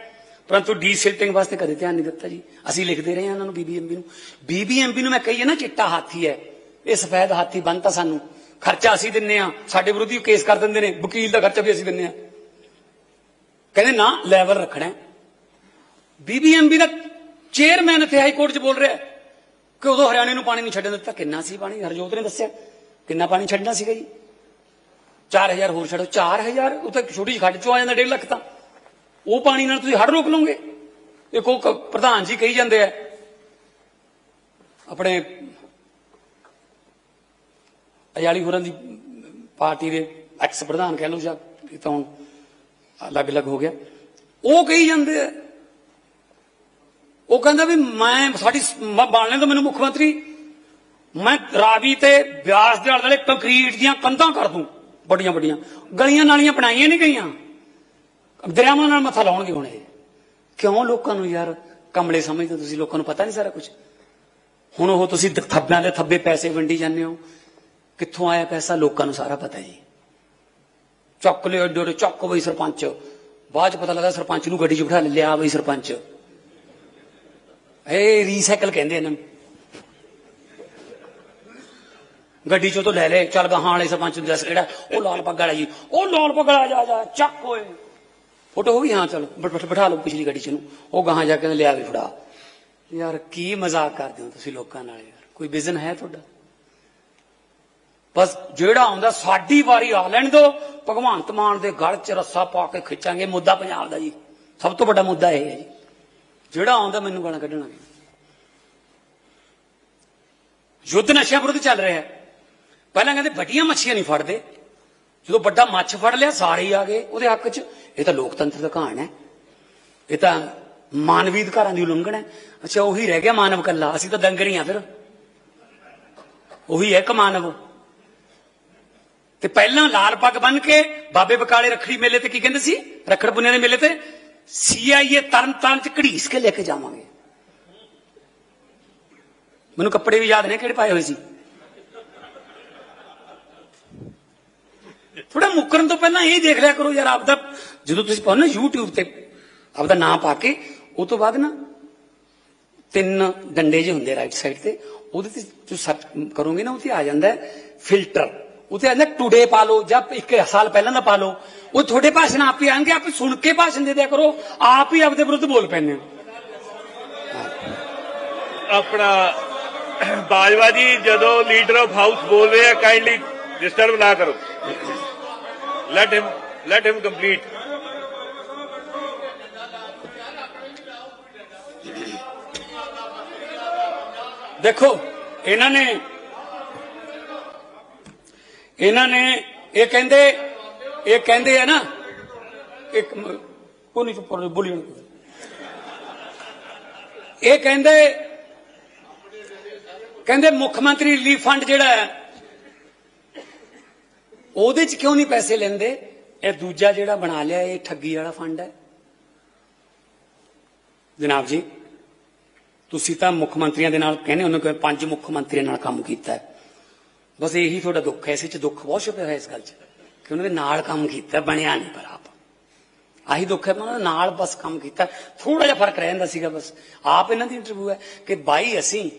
ਪਰੰਤੂ ਡੀਸਿਲਟਿੰਗ ਵਾਸਤੇ ਕਦੇ ਧਿਆਨ ਨਹੀਂ ਦਿੱਤਾ ਜੀ। ਅਸੀਂ ਲਿਖਦੇ ਰਹੇ ਹਾਂ ਇਹਨਾਂ ਨੂੰ ਬੀਬੀਐਮਬੀ ਨੂੰ। ਬੀਬੀਐਮਬੀ ਨੂੰ ਮੈਂ ਕਹੀਏ ਨਾ, ਚਿੱਟਾ ਹਾਥੀ ਹੈ। ਇਹ ਸਫੈਦ ਹਾਥੀ ਬੰਨਤਾ ਸਾਨੂੰ। ਖਰਚਾ ਅਸੀਂ ਦਿੰਨੇ ਆ ਸਾਡੇ ਵਿਰੋਧੀ ਕੇਸ ਕਰ ਦਿੰਦੇ ਨੇ। ਵਕੀਲ ਦਾ ਖਰਚਾ ਵੀ ਅਸੀਂ ਦਿੰਨੇ ਆ ਕਹਿੰਦੇ ਨਾ ਲੈਵਲ ਰੱਖਣਾ ਬੀਬੀਐਮਬੀ ਦਾ ਚੇਅਰਮੈਨ ਇੱਥੇ ਹਾਈ ਕੋਰਟ 'ਚ ਬੋਲ ਰਿਹਾ ਕਿ ਉਦੋਂ ਹਰਿਆਣੇ ਨੂੰ ਪਾਣੀ ਨਹੀਂ ਛੱਡਣ ਦਿੱਤਾ। ਕਿੰਨਾ ਸੀ ਪਾਣੀ? ਹਰਜੋਤ ਨੇ ਦੱਸਿਆ। ਕਿੰਨਾ ਪਾਣੀ ਛੱਡਣਾ ਸੀਗਾ ਜੀ? 4000 ਹੋਰ ਛੱਡੋ। 4000 ਉਹ ਤਾਂ ਛੋਟੀ ਜਿਹੀ ਖੱਡ ਚੋਂ ਆ ਜਾਂਦਾ 1.5 ਲੱਖ ਤਾਂ। ਉਹ ਪਾਣੀ ਨਾਲ ਤੁਸੀਂ ਹੜ ਰੋਕ ਲਓਗੇ। ਇੱਕ ਉਹ ਕ- ਪ੍ਰਧਾਨ ਜੀ ਕਹੀ ਜਾਂਦੇ ਆ, ਆਪਣੇ ਅਯਾਲੀ ਹੋਰਾਂ ਦੀ ਪਾਰਟੀ ਦੇ ਐਕਸ ਪ੍ਰਧਾਨ ਕਹਿ ਲਓ ਜਾਂ ਇਹ ਤਾਂ ਹੁਣ ਅਲੱਗ-ਅਲੱਗ ਹੋ ਗਿਆ। ਉਹ ਕਹੀ ਜਾਂਦੇ ਆ ਉਹ ਕਹਿੰਦਾ ਵੀ ਮੈਂ, ਸਾਡੀ ਸ- ਮ- ਬਣਨੇ ਤੋਂ ਮੈਨੂੰ ਮੁੱਖ ਮੰਤਰੀ, ਮੈਂ ਰਾਵੀ ਤੇ ਬਿਆਸ ਦੇ ਆਲੇ ਕੰਕਰੀਟ ਦੀਆਂ ਕੰਧਾਂ ਕਰ ਦੂੰ ਵੱਡੀਆਂ ਵੱਡੀਆਂ ਗਲੀਆਂ ਨਾਲੀਆਂ ਬਣਾਈਆਂ ਨਹੀਂ ਗਈਆਂ। ਦਰਿਆਵਾਂ ਨਾਲ ਮੱਥਾ ਲਾਉਣਗੇ ਹੁਣ ਇਹ। ਕਿਉਂ ਲੋਕਾਂ ਨੂੰ ਯਾਰ, ਕਮਲੇ ਸਮਝਦੇ ਤੁਸੀਂ, ਲੋਕਾਂ ਨੂੰ ਪਤਾ ਨਹੀਂ ਸਾਰਾ ਕੁਝ ਹੁਣ ਉਹ ਤੁਸੀਂ ਥੱਬਿਆਂ ਦੇ ਥੱਬੇ ਪੈਸੇ ਵੰਡੀ ਜਾਂਦੇ ਹੋ। ਕਿੱਥੋਂ ਆਇਆ ਪੈਸਾ? ਲੋਕਾਂ ਨੂੰ ਸਾਰਾ ਪਤਾ ਜੀ। ਚੱਕ ਲਿਓ ਏਡੇ ਚੱਕ ਬਈ ਸਰਪੰਚ। ਬਾਅਦ ਚ ਪਤਾ ਲੱਗਾ ਸਰਪੰਚ ਨੂੰ ਗੱਡੀ 'ਚ ਬਿਠਾ ਲਿਆ ਬਈ ਸਰਪੰਚ। ਇਹ ਰੀਸਾਈਕਲ ਕਹਿੰਦੇ ਇਹਨਾਂ ਨੂੰ। ਗੱਡੀ ਚੋਂ ਤੋਂ ਲੈ ਲੈ, ਚੱਲ ਗਾਹਾਂ ਵਾਲੇ ਸਰਪੰਚ ਨੂੰ ਦੱਸ ਕਿਹੜਾ, ਉਹ ਲਾਲ ਪੱਗ ਵਾਲਾ ਜੀ, ਉਹ ਲਾਲ ਪੱਗ ਵਾਲਾ ਜਾ ਜਾ, ਚੱਕ ਓਏ। ਫੋਟੋ ਹੋ ਗਈ ਹਾਂ, ਚਲੋ, ਬਿਠਾ ਲਓ ਪਿਛਲੀ ਗੱਡੀ ਚ ਨੂੰ ਉਹ ਗਾਹਾਂ ਜਾ ਕੇ ਲਿਆ ਵੀ ਫੜਾ। ਯਾਰ, ਕੀ ਮਜ਼ਾਕ ਕਰਦੇ ਹੋ ਤੁਸੀਂ ਲੋਕਾਂ ਨਾਲ ਯਾਰ? ਕੋਈ ਵਿਜ਼ਨ ਹੈ ਤੁਹਾਡਾ? ਬਸ ਜਿਹੜਾ ਆਉਂਦਾ, ਸਾਡੀ ਵਾਰੀ ਆ ਲੈਣ ਦੋ। ਭਗਵੰਤ ਮਾਨ ਦੇ ਗਲ 'ਚ ਰੱਸਾ ਪਾ ਕੇ ਖਿੱਚਾਂਗੇ, ਮੁੱਦਾ ਪੰਜਾਬ ਦਾ ਜੀ। ਸਭ ਤੋਂ ਵੱਡਾ ਮੁੱਦਾ ਇਹ ਹੈ ਜੀ। ਜਿਹੜਾ ਆਉਂਦਾ ਮੈਨੂੰ ਗਾਲਾਂ ਕੱਢਣਾ ਯੁੱਧ ਨਸ਼ਿਆਂ ਵਿਰੁੱਧ ਚੱਲ ਰਿਹਾ ਹੈ। ਪਹਿਲਾਂ ਕਹਿੰਦੇ ਵੱਡੀਆਂ ਮੱਛੀਆਂ ਨਹੀਂ ਫੜਦੇ। ਜਦੋਂ ਵੱਡਾ ਮੱਛ ਫੜ ਲਿਆ, ਸਾਰੇ ਹੀ ਆ ਗਏ। ਉਹਦੇ ਹੱਕ 'ਚ ਇਹ ਤਾਂ ਲੋਕਤੰਤਰ ਦਾ ਕਹਾਣ ਹੈ। ਇਹ ਤਾਂ ਮਾਨਵੀ ਅਧਿਕਾਰਾਂ ਦੀ ਉਲੰਘਣਾ ਹੈ। ਅੱਛਾ, ਉਹੀ ਰਹਿ ਗਿਆ ਮਾਨਵ ਕੱਲਾ ਅਸੀਂ ਤਾਂ ਡੰਗਰ ਹੀ ਆ ਫਿਰ। ਉਹੀ ਹੈ ਇੱਕ ਮਾਨਵ। ਤੇ ਪਹਿਲਾਂ ਲਾਲ ਪੱਗ ਬੰਨ ਕੇ ਬਾਬੇ ਬਕਾਲੇ ਰੱਖੜੀ ਮੇਲੇ ਤੇ ਕੀ ਕਹਿੰਦੇ ਸੀ? ਰੱਖੜ ਪੁੰਨਿਆ ਦੇ ਮੇਲੇ ਤੇ ਸੀਆਈਏ ਤਰਨ ਤਾਰਨ ਚ ਘੜੀਸ ਕੇ ਲੈ ਕੇ ਜਾਵਾਂਗੇ। ਮੈਨੂੰ ਕੱਪੜੇ ਵੀ ਯਾਦ ਨੇ ਕਿਹੜੇ ਪਾਏ ਹੋਏ ਸੀ। ਥੋੜਾ ਮੁੱਕਰਨ ਤੋਂ ਪਹਿਲਾਂ ਇਹ ਦੇਖ ਲਿਆ ਕਰੋ ਯਾਰ ਆਪਦਾ, ਜਦੋਂ ਤੁਸੀਂ ਪਾਉ ਨਾ YouTube ਤੇ ਆਪਦਾ ਨਾਮ ਪਾ ਕੇ, ਉਹ ਤੋਂ ਬਾਅਦ ਨਾ ਤਿੰਨ ਡੰਡੇ ਜਿਹੇ ਹੁੰਦੇ ਰਾਈਟ ਸਾਈਡ ਤੇ, ਉਹਦੇ ਤੇ ਤੁਸੀਂ ਸਰਚ ਕਰੋਗੇ ਨਾ, ਉਹ ਤੇ ਆ ਜਾਂਦਾ ਫਿਲਟਰ ਉੱਥੇ ਆਂਦਾ ਟੂਡੇ ਪਾ ਲਓ ਜਾਂ ਇੱਕ ਸਾਲ ਪਹਿਲਾਂ ਦਾ ਪਾ ਲਓ। ਉਹ ਤੁਹਾਡੇ ਭਾਸ਼ਣ ਆਪ ਹੀ ਆਣਗੇ ਆਪ ਸੁਣ ਕੇ ਭਾਸ਼ਣ ਦੇ ਦਿਆ ਕਰੋ ਆਪ ਹੀ ਆਪਦੇ ਵਿਰੁੱਧ ਬੋਲ ਹੋ। ਆਪਣਾ ਬਾਜਵਾ ਜੀ ਜਦੋਂ ਲੀਡਰ ਆਫ ਹਾਊਸ ਬੋਲ ਰਹੇ ਆ ਕਾਈਂਡਲੀ ਡਿਸਟਰਬ ਨਾ ਕਰੋ। Let him let him complete ਦੇਖੋ ਇਹਨਾਂ ਨੇ ਇਹਨਾਂ ਨੇ ਇਹ ਕਹਿੰਦੇ ਇਹ ਕਹਿੰਦੇ ਆ ਨਾ ਇੱਕ ਮ- ਚੁੱਪ ਕਰੋ, ਬੋਲੀ ਇਹ ਕਹਿੰਦੇ ਕਹਿੰਦੇ ਮੁੱਖ ਮੰਤਰੀ ਰਿਲੀਫ ਫੰਡ ਜਿਹੜਾ ਹੈ ਉਹਦੇ ਚ ਕਿਉਂ ਨਹੀਂ ਪੈਸੇ ਲੈਂਦੇ? ਇਹ ਦੂਜਾ ਜਿਹੜਾ ਬਣਾ ਲਿਆ ਇਹ ਠੱਗੀ ਵਾਲਾ ਫੰਡ ਹੈ। ਜਨਾਬ ਜੀ ਤੁਸੀਂ ਤਾਂ ਮੁੱਖ ਮੰਤਰੀਆਂ ਦੇ ਨਾਲ ਕਹਿੰਦੇ ਉਹਨੇ ਕਿ ਪੰਜ ਮੁੱਖ ਮੰਤਰੀਆਂ ਨਾਲ ਕੰਮ ਕੀਤਾ ਹੈ। ਬਸ ਇਹੀ ਤੁਹਾਡਾ ਦੁੱਖ ਹੈ, ਇਸ ਚ ਦੁੱਖ ਬਹੁਤ ਛੁਪਿਆ ਹੋਇਆ ਇਸ ਗੱਲ 'ਚ, ਕਿ ਉਹਨਾਂ ਦੇ ਨਾਲ ਕੰਮ ਕੀਤਾ, ਬਣਿਆ ਨਹੀਂ ਪਰ ਆਪ। ਆਹੀ ਦੁੱਖ ਹੈ ਉਹਨਾਂ ਦੇ ਨਾਲ ਬਸ ਕੰਮ ਕੀਤਾ ਥੋੜਾ ਜਿਹਾ ਫ਼ਰਕ ਰਹਿ ਜਾਂਦਾ ਸੀਗਾ ਬਸ। ਆਪ ਇਹਨਾਂ ਦੀ ਇੰਟਰਵਿਊ ਹੈ ਕਿ ਬਾਈ ਅਸੀਂ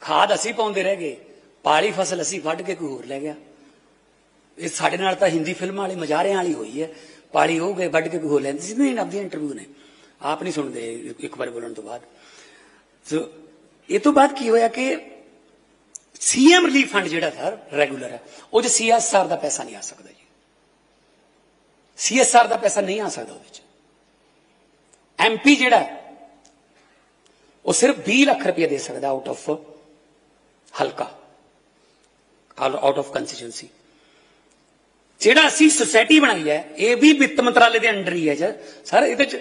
ਖਾਦ ਅਸੀਂ ਪਾਉਂਦੇ ਰਹਿ ਗਏ, ਪਾਲੀ ਫਸਲ ਅਸੀਂ ਵੱਢ ਕੇ ਕੋਈ ਹੋਰ ਲੈ ਗਿਆ। ਇਹ ਸਾਡੇ ਨਾਲ ਤਾਂ ਹਿੰਦੀ ਫਿਲਮਾਂ ਵਾਲੀ ਮਜ਼ਾਰਿਆਂ ਵਾਲੀ ਹੋਈ ਹੈ, ਪਾਲੀ ਹੋ ਗਏ, ਵੱਢ ਕੇ ਕੋਈ ਹੋਰ ਲੈਂਦੇ ਸੀ। ਨਹੀਂ ਆਪਦੀਆਂ ਇੰਟਰਵਿਊ ਨੇ। ਆਪ ਨਹੀਂ ਸੁਣਦੇ ਇੱਕ ਵਾਰ ਬੋਲਣ ਤੋਂ ਬਾਅਦ। ਸੋ, ਇਹ ਤੋਂ ਬਾਅਦ ਕੀ ਹੋਇਆ ਕਿ ਸੀਐਮ ਰਿਲੀਫ ਫੰਡ ਜਿਹੜਾ ਸਰ ਰੈਗੂਲਰ ਹੈ, ਉਹ 'ਚ ਸੀਐਸਆਰ ਦਾ ਪੈਸਾ ਨਹੀਂ ਆ ਸਕਦਾ ਜੀ। ਸੀਐਸਆਰ ਦਾ ਪੈਸਾ ਨਹੀਂ ਆ ਸਕਦਾ ਉਹਦੇ ਚ। ਐਮਪੀ ਜਿਹੜਾ ਉਹ ਸਿਰਫ 20 ਲੱਖ ਰੁਪਏ ਦੇ ਸਕਦਾ ਆਊਟ ਆਫ ਹਲਕਾ ਆਊਟ ਆਫ ਕੰਸਟੀਚੁਐਂਸੀ ਜਿਹੜਾ ਅਸੀਂ ਸੁਸਾਇਟੀ ਬਣਾਈ ਹੈ, ਇਹ ਵੀ ਵਿੱਤ ਮੰਤਰਾਲੇ ਦੇ ਅੰਡਰ ਹੀ ਹੈ ਜੀ। ਸਰ, ਇਹਦੇ ਚ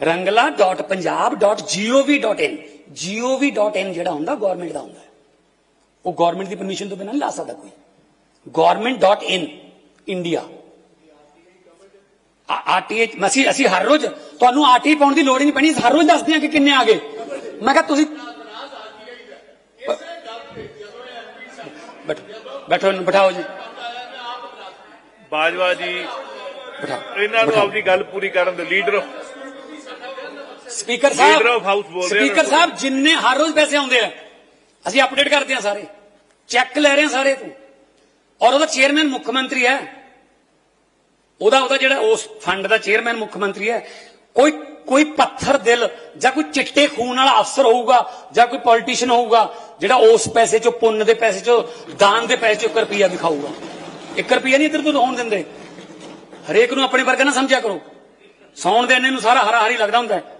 rangla.punjab.gov.in gov.in ਜਿਹੜਾ ਹੁੰਦਾ ਗਵਰਨਮੈਂਟ ਦਾ ਹੁੰਦਾ ਹੈ। ਉਹ ਗਵਰਨਮੈਂਟ ਦੀ ਪਰਮਿਸ਼ਨ ਤੋਂ ਬਿਨਾਂ ਨਹੀਂ ਲਾ ਸਕਦਾ ਕੋਈ। government.in ਇੰਡੀਆ ਆਰਟੀਏ ਅਸੀਂ ਅਸੀਂ ਹਰ ਰੋਜ਼ ਤੁਹਾਨੂੰ ਆਰਟੀਏ ਪਾਉਣ ਦੀ ਲੋੜ ਹੀ ਨਹੀਂ ਪੈਣੀ ਹਰ ਰੋਜ਼ ਦੱਸਦੇ ਹਾਂ ਕਿ ਕਿੰਨੇ ਆ ਗਏ। ਮੈਂ ਕਿਹਾ ਤੁਸੀਂ ਬੈਠੋ ਬਿਠਾਓ ਜੀ। ਬਾਜਵਾ ਜੀ ਇਹਨਾਂ ਨੂੰ। ਆਪਣੀ ਗੱਲ ਪੂਰੀ ਕਰਨ ਦੇ ਲੀਡਰ। ਸਪੀਕਰ ਸਾਹਿਬ ਬੋਲ ਰਹੇ। ਸਪੀਕਰ ਸਾਹਿਬ ਜਿੰਨੇ ਹਰ ਰੋਜ਼ ਪੈਸੇ ਆਉਂਦੇ ਆ ਅਸੀਂ ਅਪਡੇਟ ਕਰਦੇ ਹਾਂ ਸਾਰੇ। ਚੈੱਕ ਲੈ ਰਹੇ ਹਾਂ ਸਾਰੇ ਤੋਂ। ਔਰ ਉਹਦਾ ਚੇਅਰਮੈਨ ਮੁੱਖ ਮੰਤਰੀ ਹੈ। ਉਹਦਾ ਉਹਦਾ ਜਿਹੜਾ ਉਸ ਫੰਡ ਦਾ ਚੇਅਰਮੈਨ ਮੁੱਖ ਮੰਤਰੀ ਹੈ। ਕੋਈ ਕੋਈ ਪੱਥਰ ਦਿਲ ਜਾਂ ਕੋਈ ਚਿੱਟੇ ਖੂਨ ਵਾਲਾ ਅਫਸਰ ਹੋਊਗਾ ਜਾਂ ਕੋਈ ਪੋਲੀਟੀਸ਼ੀਅਨ ਹੋਊਗਾ ਜਿਹੜਾ ਉਸ ਪੈਸੇ ਚੋਂ, ਪੁੰਨ ਦੇ ਪੈਸੇ ਚੋਂ, ਦਾਨ ਦੇ ਪੈਸੇ ਚੋਂ 1 ਰੁਪਿਆ ਵੀ ਖਾਊਗਾ। 1 ਰੁਪਿਆ ਨਹੀਂ ਇੱਧਰ ਤੋਂ ਹੋਣ ਦਿੰਦੇ। ਹਰੇਕ ਨੂੰ ਆਪਣੇ ਵਰਗਾ ਨਾ ਸਮਝਿਆ ਕਰੋ। ਸੌਣ ਦੇ ਇੰਨੇ ਨੂੰ ਸਾਰਾ ਹਰਾ ਹਰੀ ਲੱਗਦਾ ਹੁੰਦਾ ਹੈ।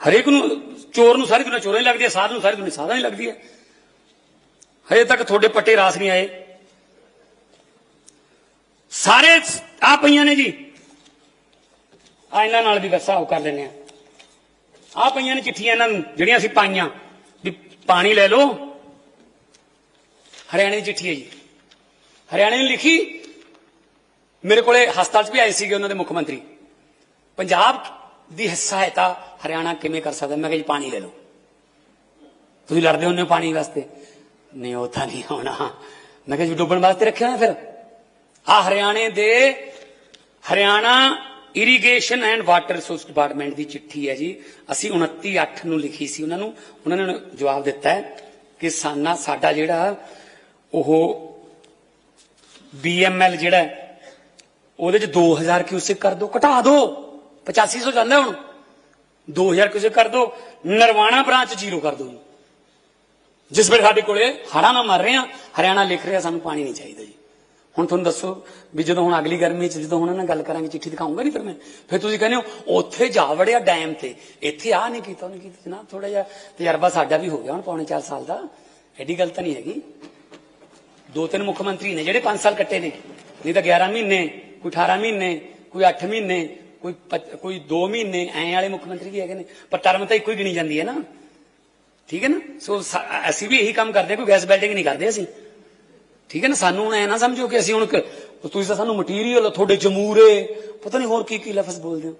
ਹਰੇਕ ਨੂੰ ਚੋਰ ਨੂੰ ਸਾਰੀ ਦੁਨੀਆ ਚੋਰਾਂ ਹੀ ਲੱਗਦੀ ਹੈ, ਸਾਧ ਨੂੰ ਸਾਰੀ ਦੁਨੀਆ ਸਾਧਾਂ ਹੀ ਲੱਗਦੀ ਹੈ। ਹਜੇ ਤੱਕ ਤੁਹਾਡੇ ਪੱਟੇ ਰਾਸ ਨਹੀਂ ਆਏ। ਸਾਰੇ ਆ ਪਈਆਂ ਨੇ ਜੀ। ਆ ਇਹਨਾਂ ਨਾਲ ਵੀ ਹਿਸਾਬ ਕਰ ਲੈਨੇ ਆ ਆ ਪਈਆਂ ਨੇ ਚਿੱਠੀਆਂ ਇਹਨਾਂ ਨੂੰ, ਜਿਹੜੀਆਂ ਅਸੀਂ ਪਾਈਆਂ। ਵੀ ਪਾਣੀ ਲੈ ਲਓ। ਹਰਿਆਣੇ ਦੀ ਚਿੱਠੀ ਹੈ ਜੀ। ਹਰਿਆਣੇ ਨੇ ਲਿਖੀ। ਮੇਰੇ ਕੋਲੇ ਹਸਪਤਾਲ 'ਚ ਵੀ ਆਏ ਸੀਗੇ ਉਹਨਾਂ ਦੇ ਮੁੱਖ ਮੰਤਰੀ। ਪੰਜਾਬ ਦੀ ਸਹਾਇਤਾ ਹਰਿਆਣਾ ਕਿਵੇਂ ਕਰ ਸਕਦਾ? ਮੈਂ ਕਿਹਾ ਜੀ ਪਾਣੀ ਲੈ ਲਓ। ਤੁਸੀਂ ਲੜਦੇ ਹੁੰਦੇ ਹੋ ਪਾਣੀ ਵਾਸਤੇ? ਨਹੀਂ, ਉਹ ਤਾਂ ਨਹੀਂ ਹੋਣਾ ਮੈਂ ਕਿਹਾ ਜੀ ਡੁੱਬਣ ਵਾਸਤੇ ਰੱਖਿਆ ਨਾ ਫਿਰ? ਆ ਹਰਿਆਣੇ ਦੇ Haryana irrigation and water resource department ਦੀ ਚਿੱਠੀ ਹੈ ਜੀ। ਅਸੀਂ 29 8 ਨੂੰ ਲਿਖੀ ਸੀ ਉਹਨਾਂ ਨੂੰ। ਉਹਨਾਂ ਨੇ ਜਵਾਬ ਦਿੱਤਾ ਹੈ ਕਿ ਸਾਨਾ ਸਾਡਾ ਜਿਹੜਾ ਉਹ ਬੀਐਮਐਲ ਜਿਹੜਾ ਉਹਦੇ ਚ 2000 ਕਿਊਸਿਕ ਕਰ ਦਿਓ ਘਟਾ ਦਿਓ 8500 ਜਾਂਦਾ ਹੁਣ। 2000 ਕਿਊਸਿਕ ਕਰ ਦੋ, ਨਰਵਾਣਾ ਬ੍ਰਾਂਚ ਜ਼ੀਰੋ ਕਰ ਦਿਓ ਜੀ। ਜਿਸ ਵੇਲੇ ਸਾਡੇ ਕੋਲੇ ਹੜ੍ਹਾਂ ਨਾਲ ਮਰ ਰਹੇ ਆ ਹਰਿਆਣਾ ਲਿਖ ਰਿਹਾ ਸਾਨੂੰ ਪਾਣੀ ਨਹੀਂ ਚਾਹੀਦਾ ਜੀ। ਹੁਣ ਤੁਹਾਨੂੰ ਦੱਸੋ ਵੀ ਜਦੋਂ ਹੁਣ ਅਗਲੀ ਗਰਮੀ ਚ ਜਦੋਂ ਹੁਣ ਉਹਨਾਂ ਨਾਲ ਗੱਲ ਕਰਾਂਗੇ, ਚਿੱਠੀ ਦਿਖਾਉਂਗਾ ਨਹੀਂ ਫਿਰ ਮੈਂ। ਫਿਰ ਤੁਸੀਂ ਕਹਿੰਦੇ ਹੋ, ਉੱਥੇ ਜਾ ਵੜਿਆ ਡੈਮ ਤੇ। ਇੱਥੇ ਆ ਨਹੀਂ ਕੀਤਾ, ਉਹਨੇ ਕੀਤਾ ਜਨਾਬ ਥੋੜਾ ਜਿਹਾ ਤਜਰਬਾ ਸਾਡਾ ਵੀ ਹੋ ਗਿਆ ਹੁਣ ਪੌਣੇ 4 ਸਾਲ ਦਾ। ਐਡੀ ਗੱਲ ਤਾਂ ਨਹੀਂ ਹੈਗੀ। ਦੋ ਤਿੰਨ ਮੁੱਖ ਮੰਤਰੀ ਨੇ ਜਿਹੜੇ 5 ਸਾਲ ਕੱਟੇ ਨੇ। ਨਹੀਂ ਤਾਂ 11 ਮਹੀਨੇ, ਕੋਈ 18 ਮਹੀਨੇ, ਕੋਈ 8 ਮਹੀਨੇ ਕੋਈ ਪੱਚ- ਕੋਈ 2 ਮਹੀਨੇ ਐਂ ਵਾਲੇ ਮੁੱਖ ਮੰਤਰੀ ਵੀ ਹੈਗੇ ਨੇ, ਪਰ ਟਰਮ ਤਾਂ ਇੱਕੋ ਹੀ ਗਿਣੀ ਜਾਂਦੀ ਹੈ ਨਾ। ਠੀਕ ਹੈ ਨਾ? ਸੋ ਅਸੀਂ ਵੀ ਇਹੀ ਕੰਮ ਕਰਦੇ ਕੋਈ ਗੈਸ ਬਿਲਡਿੰਗ ਨਹੀਂ ਕਰਦੇ ਅਸੀਂ। ਠੀਕ ਹੈ ਨਾ? ਸਾਨੂੰ ਐ ਨਾ ਸਮਝੋ ਕਿ ਅਸੀਂ ਹੁਣ ਤੁਸੀਂ ਤਾਂ ਸਾਨੂੰ ਮਟੀਰੀਅਲ ਤੁਹਾਡੇ ਜਮੂਰੇ, ਪਤਾ ਨਹੀਂ ਹੋਰ ਕੀ ਕੀ ਲਫ਼ਜ਼ ਬੋਲਦੇ ਹੋ।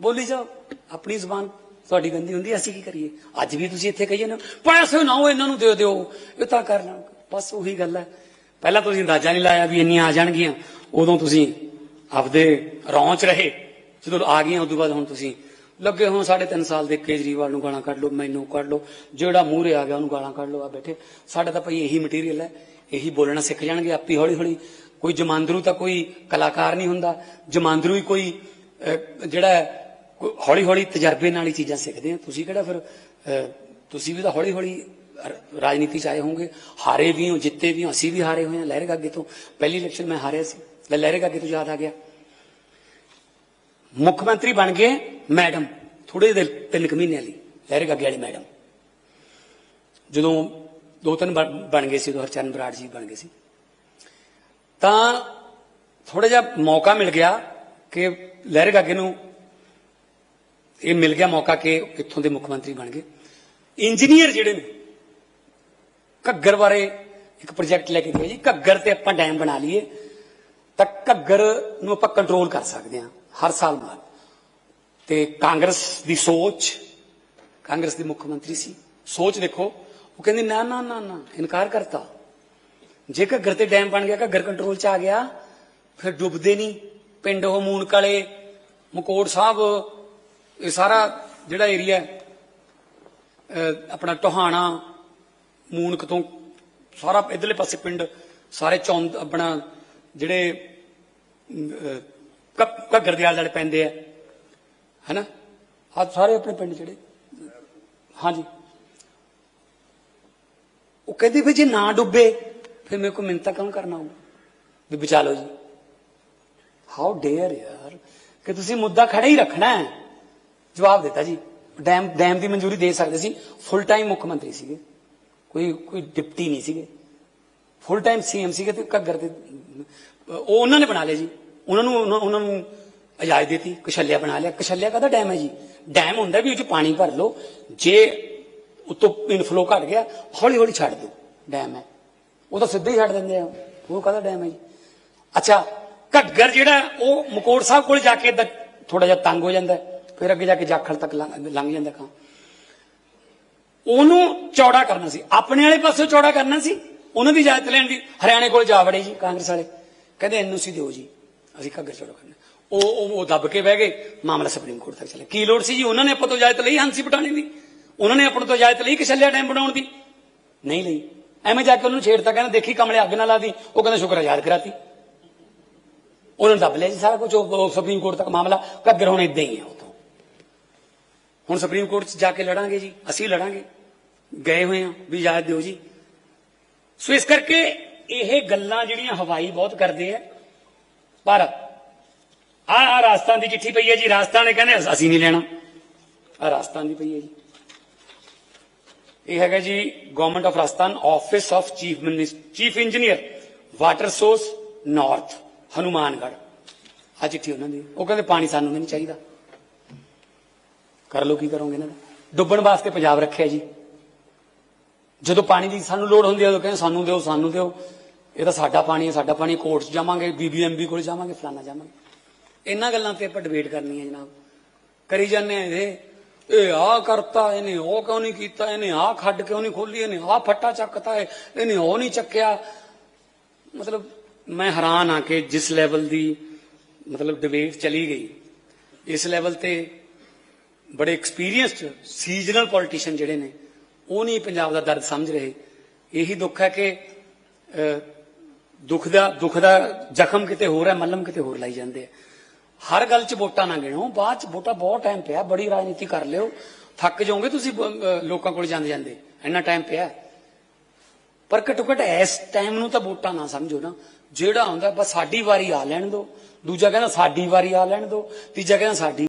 ਬੋਲੀ ਜਾਓ, ਆਪਣੀ ਜ਼ੁਬਾਨ ਤੁਹਾਡੀ ਗੰਦੀ ਹੁੰਦੀ ਅਸੀਂ ਕੀ ਕਰੀਏ? ਅੱਜ ਵੀ ਤੁਸੀਂ ਇੱਥੇ ਕਹੀਏ ਨਾ ਪੈਸੇ ਨਾ ਉਹ ਇਹਨਾਂ ਨੂੰ ਦੇ ਦਿਓ, ਇਹ ਤਾਂ ਕਰ ਲੈਣ ਬਸ ਉਹੀ ਗੱਲ ਹੈ। ਪਹਿਲਾਂ ਤੁਸੀਂ ਅੰਦਾਜ਼ਾ ਨਹੀਂ ਲਾਇਆ ਵੀ ਇੰਨੀਆਂ ਆ ਜਾਣਗੀਆਂ, ਉਦੋਂ ਤੁਸੀਂ ਆਪਦੇ ਰੌਂਚ ਰਹੇ। ਜਦੋਂ ਆ ਗਈਆਂ, ਉਦੋਂ ਬਾਅਦ ਹੁਣ ਤੁਸੀਂ ਲੱਗੇ ਹੋਣ ਸਾਢੇ ਤਿੰਨ ਸਾਲ ਦੇ ਕੇਜਰੀਵਾਲ ਨੂੰ ਗਾਲਾਂ ਕੱਢ ਲਓ, ਮੈਨੂੰ ਕੱਢ ਲਓ, ਜਿਹੜਾ ਮੂਹਰੇ ਆ ਗਿਆ ਉਹਨੂੰ ਗਾਲਾਂ ਕੱਢ ਲਓ, ਆ ਬੈਠੇ। ਸਾਡਾ ਤਾਂ ਭਈ ਇਹੀ ਮਟੀਰੀਅਲ ਹੈ, ਇਹੀ ਬੋਲਣਾ ਸਿੱਖ ਜਾਣਗੇ ਆਪੀ ਹੌਲੀ ਹੌਲੀ ਕੋਈ ਜਮਾਂਦਰੂ ਤਾਂ ਕੋਈ ਕਲਾਕਾਰ ਨਹੀਂ ਹੁੰਦਾ, ਜਮਾਂਦਰੂ ਹੀ ਕੋਈ ਜਿਹੜਾ ਹੌਲੀ ਹੌਲੀ ਤਜਰਬੇ ਨਾਲ ਹੀ ਚੀਜ਼ਾਂ ਸਿੱਖਦੇ ਆ। ਤੁਸੀਂ ਕਿਹੜਾ ਫਿਰ ਤੁਸੀਂ ਵੀ ਤਾਂ ਹੌਲੀ ਹੌਲੀ ਰਾਜਨੀਤੀ ਚ ਆਏ ਹੋਗੇ ਹਾਰੇ ਵੀ ਹੋ, ਜਿੱਤੇ ਵੀ ਹੋ, ਅਸੀਂ ਵੀ ਹਾਰੇ ਹੋਏ ਹਾਂ। ਲਹਿਰੇ ਗਾਗੇ ਤੋਂ। ਪਹਿਲੀ ਇਲੈਕਸ਼ਨ ਮੈਂ ਹਾਰਿਆ ਸੀ। ਲੈ ਲਹਿਰੇ ਗਾਗੇ ਤੋਂ ਯਾਦ ਆ ਗਿਆ। ਮੁੱਖ ਮੰਤਰੀ ਬਣ ਗਏ ਮੈਡਮ ਥੋੜੇ ਦਿਨ, ਤਿੰਨ ਕੁ ਮਹੀਨਿਆਂ ਲਈ, ਲਹਿਰੇ ਗਾਗੇ ਵਾਲੀ ਮੈਡਮ। ਜਦੋਂ ਦੋ ਤਿੰਨ ਬਣ ਬਣ ਗਏ ਸੀ, ਉਦੋਂ ਹਰਚਰਨ ਬਰਾੜ ਜੀ ਬਣ ਗਏ ਸੀ। ਤਾਂ ਥੋੜਾ ਜਿਹਾ ਮੌਕਾ ਮਿਲ ਗਿਆ ਕਿ ਲਹਿਰੇ ਗਾਗੇ ਨੂੰ ਇਹ ਮਿਲ ਗਿਆ ਮੌਕਾ ਕਿ ਇੱਥੋਂ ਦੇ ਮੁੱਖ ਮੰਤਰੀ ਬਣ ਗਏ। ਇੰਜੀਨੀਅਰ ਜਿਹੜੇ ਨੇ, ਘੱਗਰ ਬਾਰੇ ਇੱਕ ਪ੍ਰੋਜੈਕਟ ਲੈ ਕੇ ਗਏ ਜੀ, ਘੱਗਰ ਤੇ ਆਪਾਂ ਡੈਮ ਬਣਾ ਲਈਏ, ਤਾਂ ਘੱਗਰ ਨੂੰ ਆਪਾਂ ਕੰਟਰੋਲ ਕਰ ਸਕਦੇ ਹਾਂ। ਹਰ ਸਾਲ ਬਾਅਦ ਤੇ ਕਾਂਗਰਸ ਦੀ ਸੋਚ, ਕਾਂਗਰਸ ਦੇ ਮੁੱਖ ਮੰਤਰੀ ਸੀ, ਸੋਚ ਦੇਖੋ, ਉਹ ਕਹਿੰਦੇ, ਨਾ ਨਾ ਨਾ ਨਾ, ਇਨਕਾਰ ਕਰਤਾ। ਜੇ ਘੱਗਰ ਤੇ ਡੈਮ ਬਣ ਗਿਆ ਘੱਗਰ ਕੰਟਰੋਲ ਚ ਆ ਗਿਆ, ਫਿਰ ਡੁੱਬਦੇ ਨਹੀਂ। ਪਿੰਡ ਉਹ ਮੂਨਕ ਕਾਲੇ ਮਕੋੜ ਸਾਹਿਬ, ਇਹ ਸਾਰਾ ਜਿਹੜਾ ਏਰੀਆ ਆਪਣਾ ਟੋਹਾਣਾ, ਮੂਨਕ ਤੋਂ ਸਾਰਾ ਇਧਰਲੇ ਪਾਸੇ ਪਿੰਡ, ਸਾਰੇ ਚੌਂਦ, ਆਪਣਾ ਜਿਹੜੇ ਘੱਗਰ ਦੇ ਆਲੇ ਦੁਆਲੇ ਪੈਂਦੇ ਆ। ਹੈਨਾ? ਆ ਸਾਰੇ ਆਪਣੇ ਪਿੰਡ ਜਿਹੜੇ। ਹਾਂਜੀ। ਉਹ ਕਹਿੰਦੇ ਵੀ ਜੇ ਨਾ ਡੁੱਬੇ, ਫਿਰ ਮੇਰੇ ਕੋ ਮਿੰਤਾ ਕੰਮ ਕਰਨਾ ਹੋਊ ਵੀ ਬਚਾ ਲਓ ਜੀ। ਹਾਊ ਡੇਅਰ ਯਾਰ। ਕਿ ਤੁਸੀਂ ਮੁੱਦਾ ਖੜਾ ਹੀ ਰੱਖਣਾ ਹੈ। ਜਵਾਬ ਦਿੱਤਾ ਜੀ। ਡੈਮ ਡੈਮ ਦੀ ਮਨਜ਼ੂਰੀ ਦੇ ਸਕਦੇ ਸੀ। ਫੁੱਲ ਟਾਈਮ ਮੁੱਖ ਮੰਤਰੀ ਸੀਗੇ। ਕੋਈ ਕੋਈ ਡਿਪਟੀ ਨਹੀਂ ਸੀਗੇ। ਫੁੱਲ ਟਾਈਮ ਸੀਐਮ ਸੀਗੇ ਤੇ ਘੱਗਰ ਤੇ ਉਹ ਉਹਨਾਂ ਨੇ ਬਣਾ ਲਿਆ ਜੀ। ਉਹਨਾਂ ਨੂੰ ਉਹਨਾਂ- ਨੂੰ ਇਜਾਜ਼ਤ ਦਿੱਤੀ ਕਸ਼ਲਿਆ ਬਣਾ ਲਿਆ। ਕਸ਼ਲਿਆ ਕਾਹਦਾ ਡੈਮ ਹੈ ਜੀ? ਡੈਮ ਹੁੰਦਾ ਵੀ ਉਹ ਚ ਪਾਣੀ ਭਰ ਲਓ। ਜੇ ਉਤੋਂ ਇਨਫਲੋ ਘਟ ਗਿਆ ਹੌਲੀ ਹੌਲੀ ਛੱਡ ਦਿਓ। ਡੈਮ ਹੈ। ਉਹ ਤਾਂ ਸਿੱਧੇ ਹੀ ਛੱਡ ਦਿੰਦੇ ਆ। ਉਹ ਕਾਹਦਾ ਡੈਮ ਹੈ ਜੀ? ਅੱਛਾ ਘੱਗਰ ਜਿਹੜਾ, ਉਹ ਮਕੋੜ ਸਾਹਿਬ ਕੋਲ ਜਾ ਕੇ ਥੋੜਾ ਜਿਹਾ ਤੰਗ ਹੋ ਜਾਂਦਾ ਫਿਰ ਅੱਗੇ ਜਾ ਕੇ ਜਾਖਲ ਤੱਕ ਲੰਘ ਲੰਘ ਜਾਂਦਾ ਕਾਂ। ਉਹਨੂੰ ਚੌੜਾ ਕਰਨਾ ਸੀ। ਆਪਣੇ ਵਾਲੇ ਪਾਸੇ ਚੌੜਾ ਕਰਨਾ ਸੀ। ਉਹਨਾਂ ਦੀ ਇਜਾਜ਼ਤ ਲੈਣ ਦੀ ਹਰਿਆਣੇ ਕੋਲ ਜਾ ਵੜੇ ਜੀ, ਕਾਂਗਰਸ ਵਾਲੇ। ਕਹਿੰਦੇ ਐਨਓਸੀ ਦਿਓ ਜੀ। ਅਸੀਂ ਘੱਗਰ ਚੌੜਾ ਕਰਨਾ ਉਹ ਉਹ ਉਹ ਦੱਬ ਕੇ ਬਹਿ ਗਏ ਮਾਮਲਾ ਸੁਪਰੀਮ ਕੋਰਟ ਤੱਕ ਚਲੇ ਕੀ ਲੋੜ ਸੀ ਜੀ ਉਹਨਾਂ ਨੇ ਆਪਾਂ ਤੋਂ ਇਜਾਜ਼ਤ ਲਈ ਹਾਂਸੀ ਪਟਾਣੇ ਦੀ ਉਹਨਾਂ ਨੇ ਆਪਾਂ ਤੋਂ ਇਜਾਜ਼ਤ ਲਈ ਕਿਸ਼ਲਿਆ ਡੈਮ ਬਣਾਉਣ ਦੀ ਨਹੀਂ ਲਈ ਐਵੇਂ ਜਾ ਕੇ ਉਹਨੂੰ ਛੇੜਤਾ ਕਹਿੰਦਾ ਦੇਖੀ ਕਮਲੇ ਅੱਗ ਨਾ ਲਾਦੀ ਉਹ ਕਹਿੰਦਾ ਸ਼ੁਕਰ ਆਜ਼ਾਦ ਕਰਾਤੀ ਉਹਨਾਂ ਨੇ ਦੱਬ ਲਿਆ ਜੀ ਸਾਰਾ ਕੁਝ ਉਹ ਸੁਪਰੀਮ ਕੋਰਟ ਤੱਕ ਮਾਮਲਾ ਘੱਗਰ ਹੁਣ ਇਦਾਂ ਹੀ ਹੈ ਉਤੋਂ ਹੁਣ ਸੁਪਰੀਮ ਕੋਰਟ 'ਚ ਜਾ ਕੇ ਲੜਾਂਗੇ ਜੀ ਅਸੀਂ ਲੜਾਂਗੇ ਗਏ ਹੋਏ ਹਾਂ ਵੀ ਇਜਾਜ਼ਤ ਦਿਓ ਜੀ ਸੋ ਇਸ ਕਰਕੇ ਇਹ ਗੱਲਾਂ ਜਿਹੜੀਆਂ ਹਵਾਈ ਬਹੁਤ ਕਰਦੇ ਆ ਪਰ ਆ ਆ ਰਾਜਸਥਾਨ ਦੀ ਚਿੱਠੀ ਪਈ ਹੈ ਜੀ, ਰਾਜਸਥਾਨ ਨੇ ਕਹਿੰਦੇ ਅਸੀਂ ਨਹੀਂ ਲੈਣਾ। ਆ ਰਾਜਸਥਾਨ ਦੀ ਪਈ ਹੈ ਜੀ। ਇਹ ਹੈਗਾ ਜੀ government of Rajasthan office of chief minister chief engineer water source north Hanumangarh. ਆ ਚਿੱਠੀ ਉਹਨਾਂ ਦੀ। ਉਹ ਕਹਿੰਦੇ ਪਾਣੀ ਸਾਨੂੰ ਨਹੀਂ ਚਾਹੀਦਾ। ਕਰ ਲੋ ਕੀ ਕਰੋਗੇ ਇਹਨਾਂ ਦਾ? ਡੁੱਬਣ ਵਾਸਤੇ ਪੰਜਾਬ ਰੱਖਿਆ ਜੀ। ਜਦੋਂ ਪਾਣੀ ਦੀ ਸਾਨੂੰ ਲੋੜ ਹੁੰਦੀ ਹੈ, ਉਦੋਂ ਕਹਿੰਦੇ ਸਾਨੂੰ ਦਿਓ ਸਾਨੂੰ ਦਿਓ। ਇਹ ਤਾਂ ਸਾਡਾ ਪਾਣੀ ਹੈ, ਸਾਡਾ ਪਾਣੀ ਕੋਰਟ 'ਚ ਜਾਵਾਂਗੇ ਬੀਬੀਐਮਬੀ ਕੋਲ ਜਾਵਾਂਗੇ ਫਲਾਣਾ ਜਾਵਾਂਗੇ। ਇਹਨਾਂ ਗੱਲਾਂ ਤੇ ਆਪਾਂ ਡਿਬੇਟ ਕਰਨੀ ਹੈ ਜਨਾਬ। ਕਰੀ ਜਾਂਦੇ ਆ ਇਹ। ਇਹ ਆ ਕਰਤਾ, ਇਹਨੇ ਉਹ ਕਿਉਂ ਨਹੀਂ ਕੀਤਾ, ਇਹਨੇ ਆ ਖੱਡ ਕਿਉਂ ਨਹੀਂ ਖੋਲੀ ਇਹਨੇ ਆ ਫੱਟਾ ਚੱਕਤਾ ਹੈ ਇਹਨੇ ਉਹ ਨਹੀਂ ਚੱਕਿਆ। ਮਤਲਬ ਮੈਂ ਹੈਰਾਨ ਆ ਕਿ ਜਿਸ ਲੈਵਲ ਦੀ ਮਤਲਬ ਡਿਬੇਟ ਚਲੀ ਗਈ, ਇਸ ਲੈਵਲ ਤੇ ਬੜੇ ਐਕਸਪੀਰੀਅੰਸਡ ਸੀਜ਼ਨਲ ਪੋਲੀਟੀਸ਼ੀਅਨ ਜਿਹੜੇ ਨੇ, ਉਹ ਨਹੀਂ ਪੰਜਾਬ ਦਾ ਦਰਦ ਸਮਝ ਰਹੇ। ਇਹੀ ਦੁੱਖ ਹੈ ਕਿ ਦੁੱਖ ਦਾ ਦੁੱਖ ਦਾ ਜ਼ਖਮ ਕਿਤੇ ਹੋਰ ਹੈ, ਮੱਲਮ ਕਿਤੇ ਹੋਰ ਲਾਈ ਜਾਂਦੇ ਆ। ਹਰ ਗੱਲ 'ਚ ਵੋਟਾਂ ਨਾ ਗਿਣੋ, ਬਾਅਦ 'ਚ ਵੋਟਾਂ ਬਹੁਤ ਟਾਈਮ ਪਿਆ, ਬੜੀ ਰਾਜਨੀਤੀ ਕਰ ਲਿਓ। ਥੱਕ ਜਾਓਗੇ ਤੁਸੀਂ ਲੋਕਾਂ ਕੋਲ ਜਾਂਦੇ ਜਾਂਦੇ, ਇੰਨਾ ਟਾਈਮ ਪਿਆ। ਪਰ ਘੱਟੋ ਘੱਟ ਇਸ ਟਾਈਮ ਨੂੰ ਤਾਂ ਵੋਟਾਂ ਨਾ ਸਮਝੋ ਨਾ। ਜਿਹੜਾ ਹੁੰਦਾ ਬਸ ਸਾਡੀ ਵਾਰੀ ਆ ਲੈਣ ਦਿਓ ਦੂਜਾ ਕਹਿੰਦਾ, ਸਾਡੀ ਵਾਰੀ ਆ ਲੈਣ ਦਿਓ ਤੀਜਾ ਕਹਿੰਦਾ, ਸਾਡੀ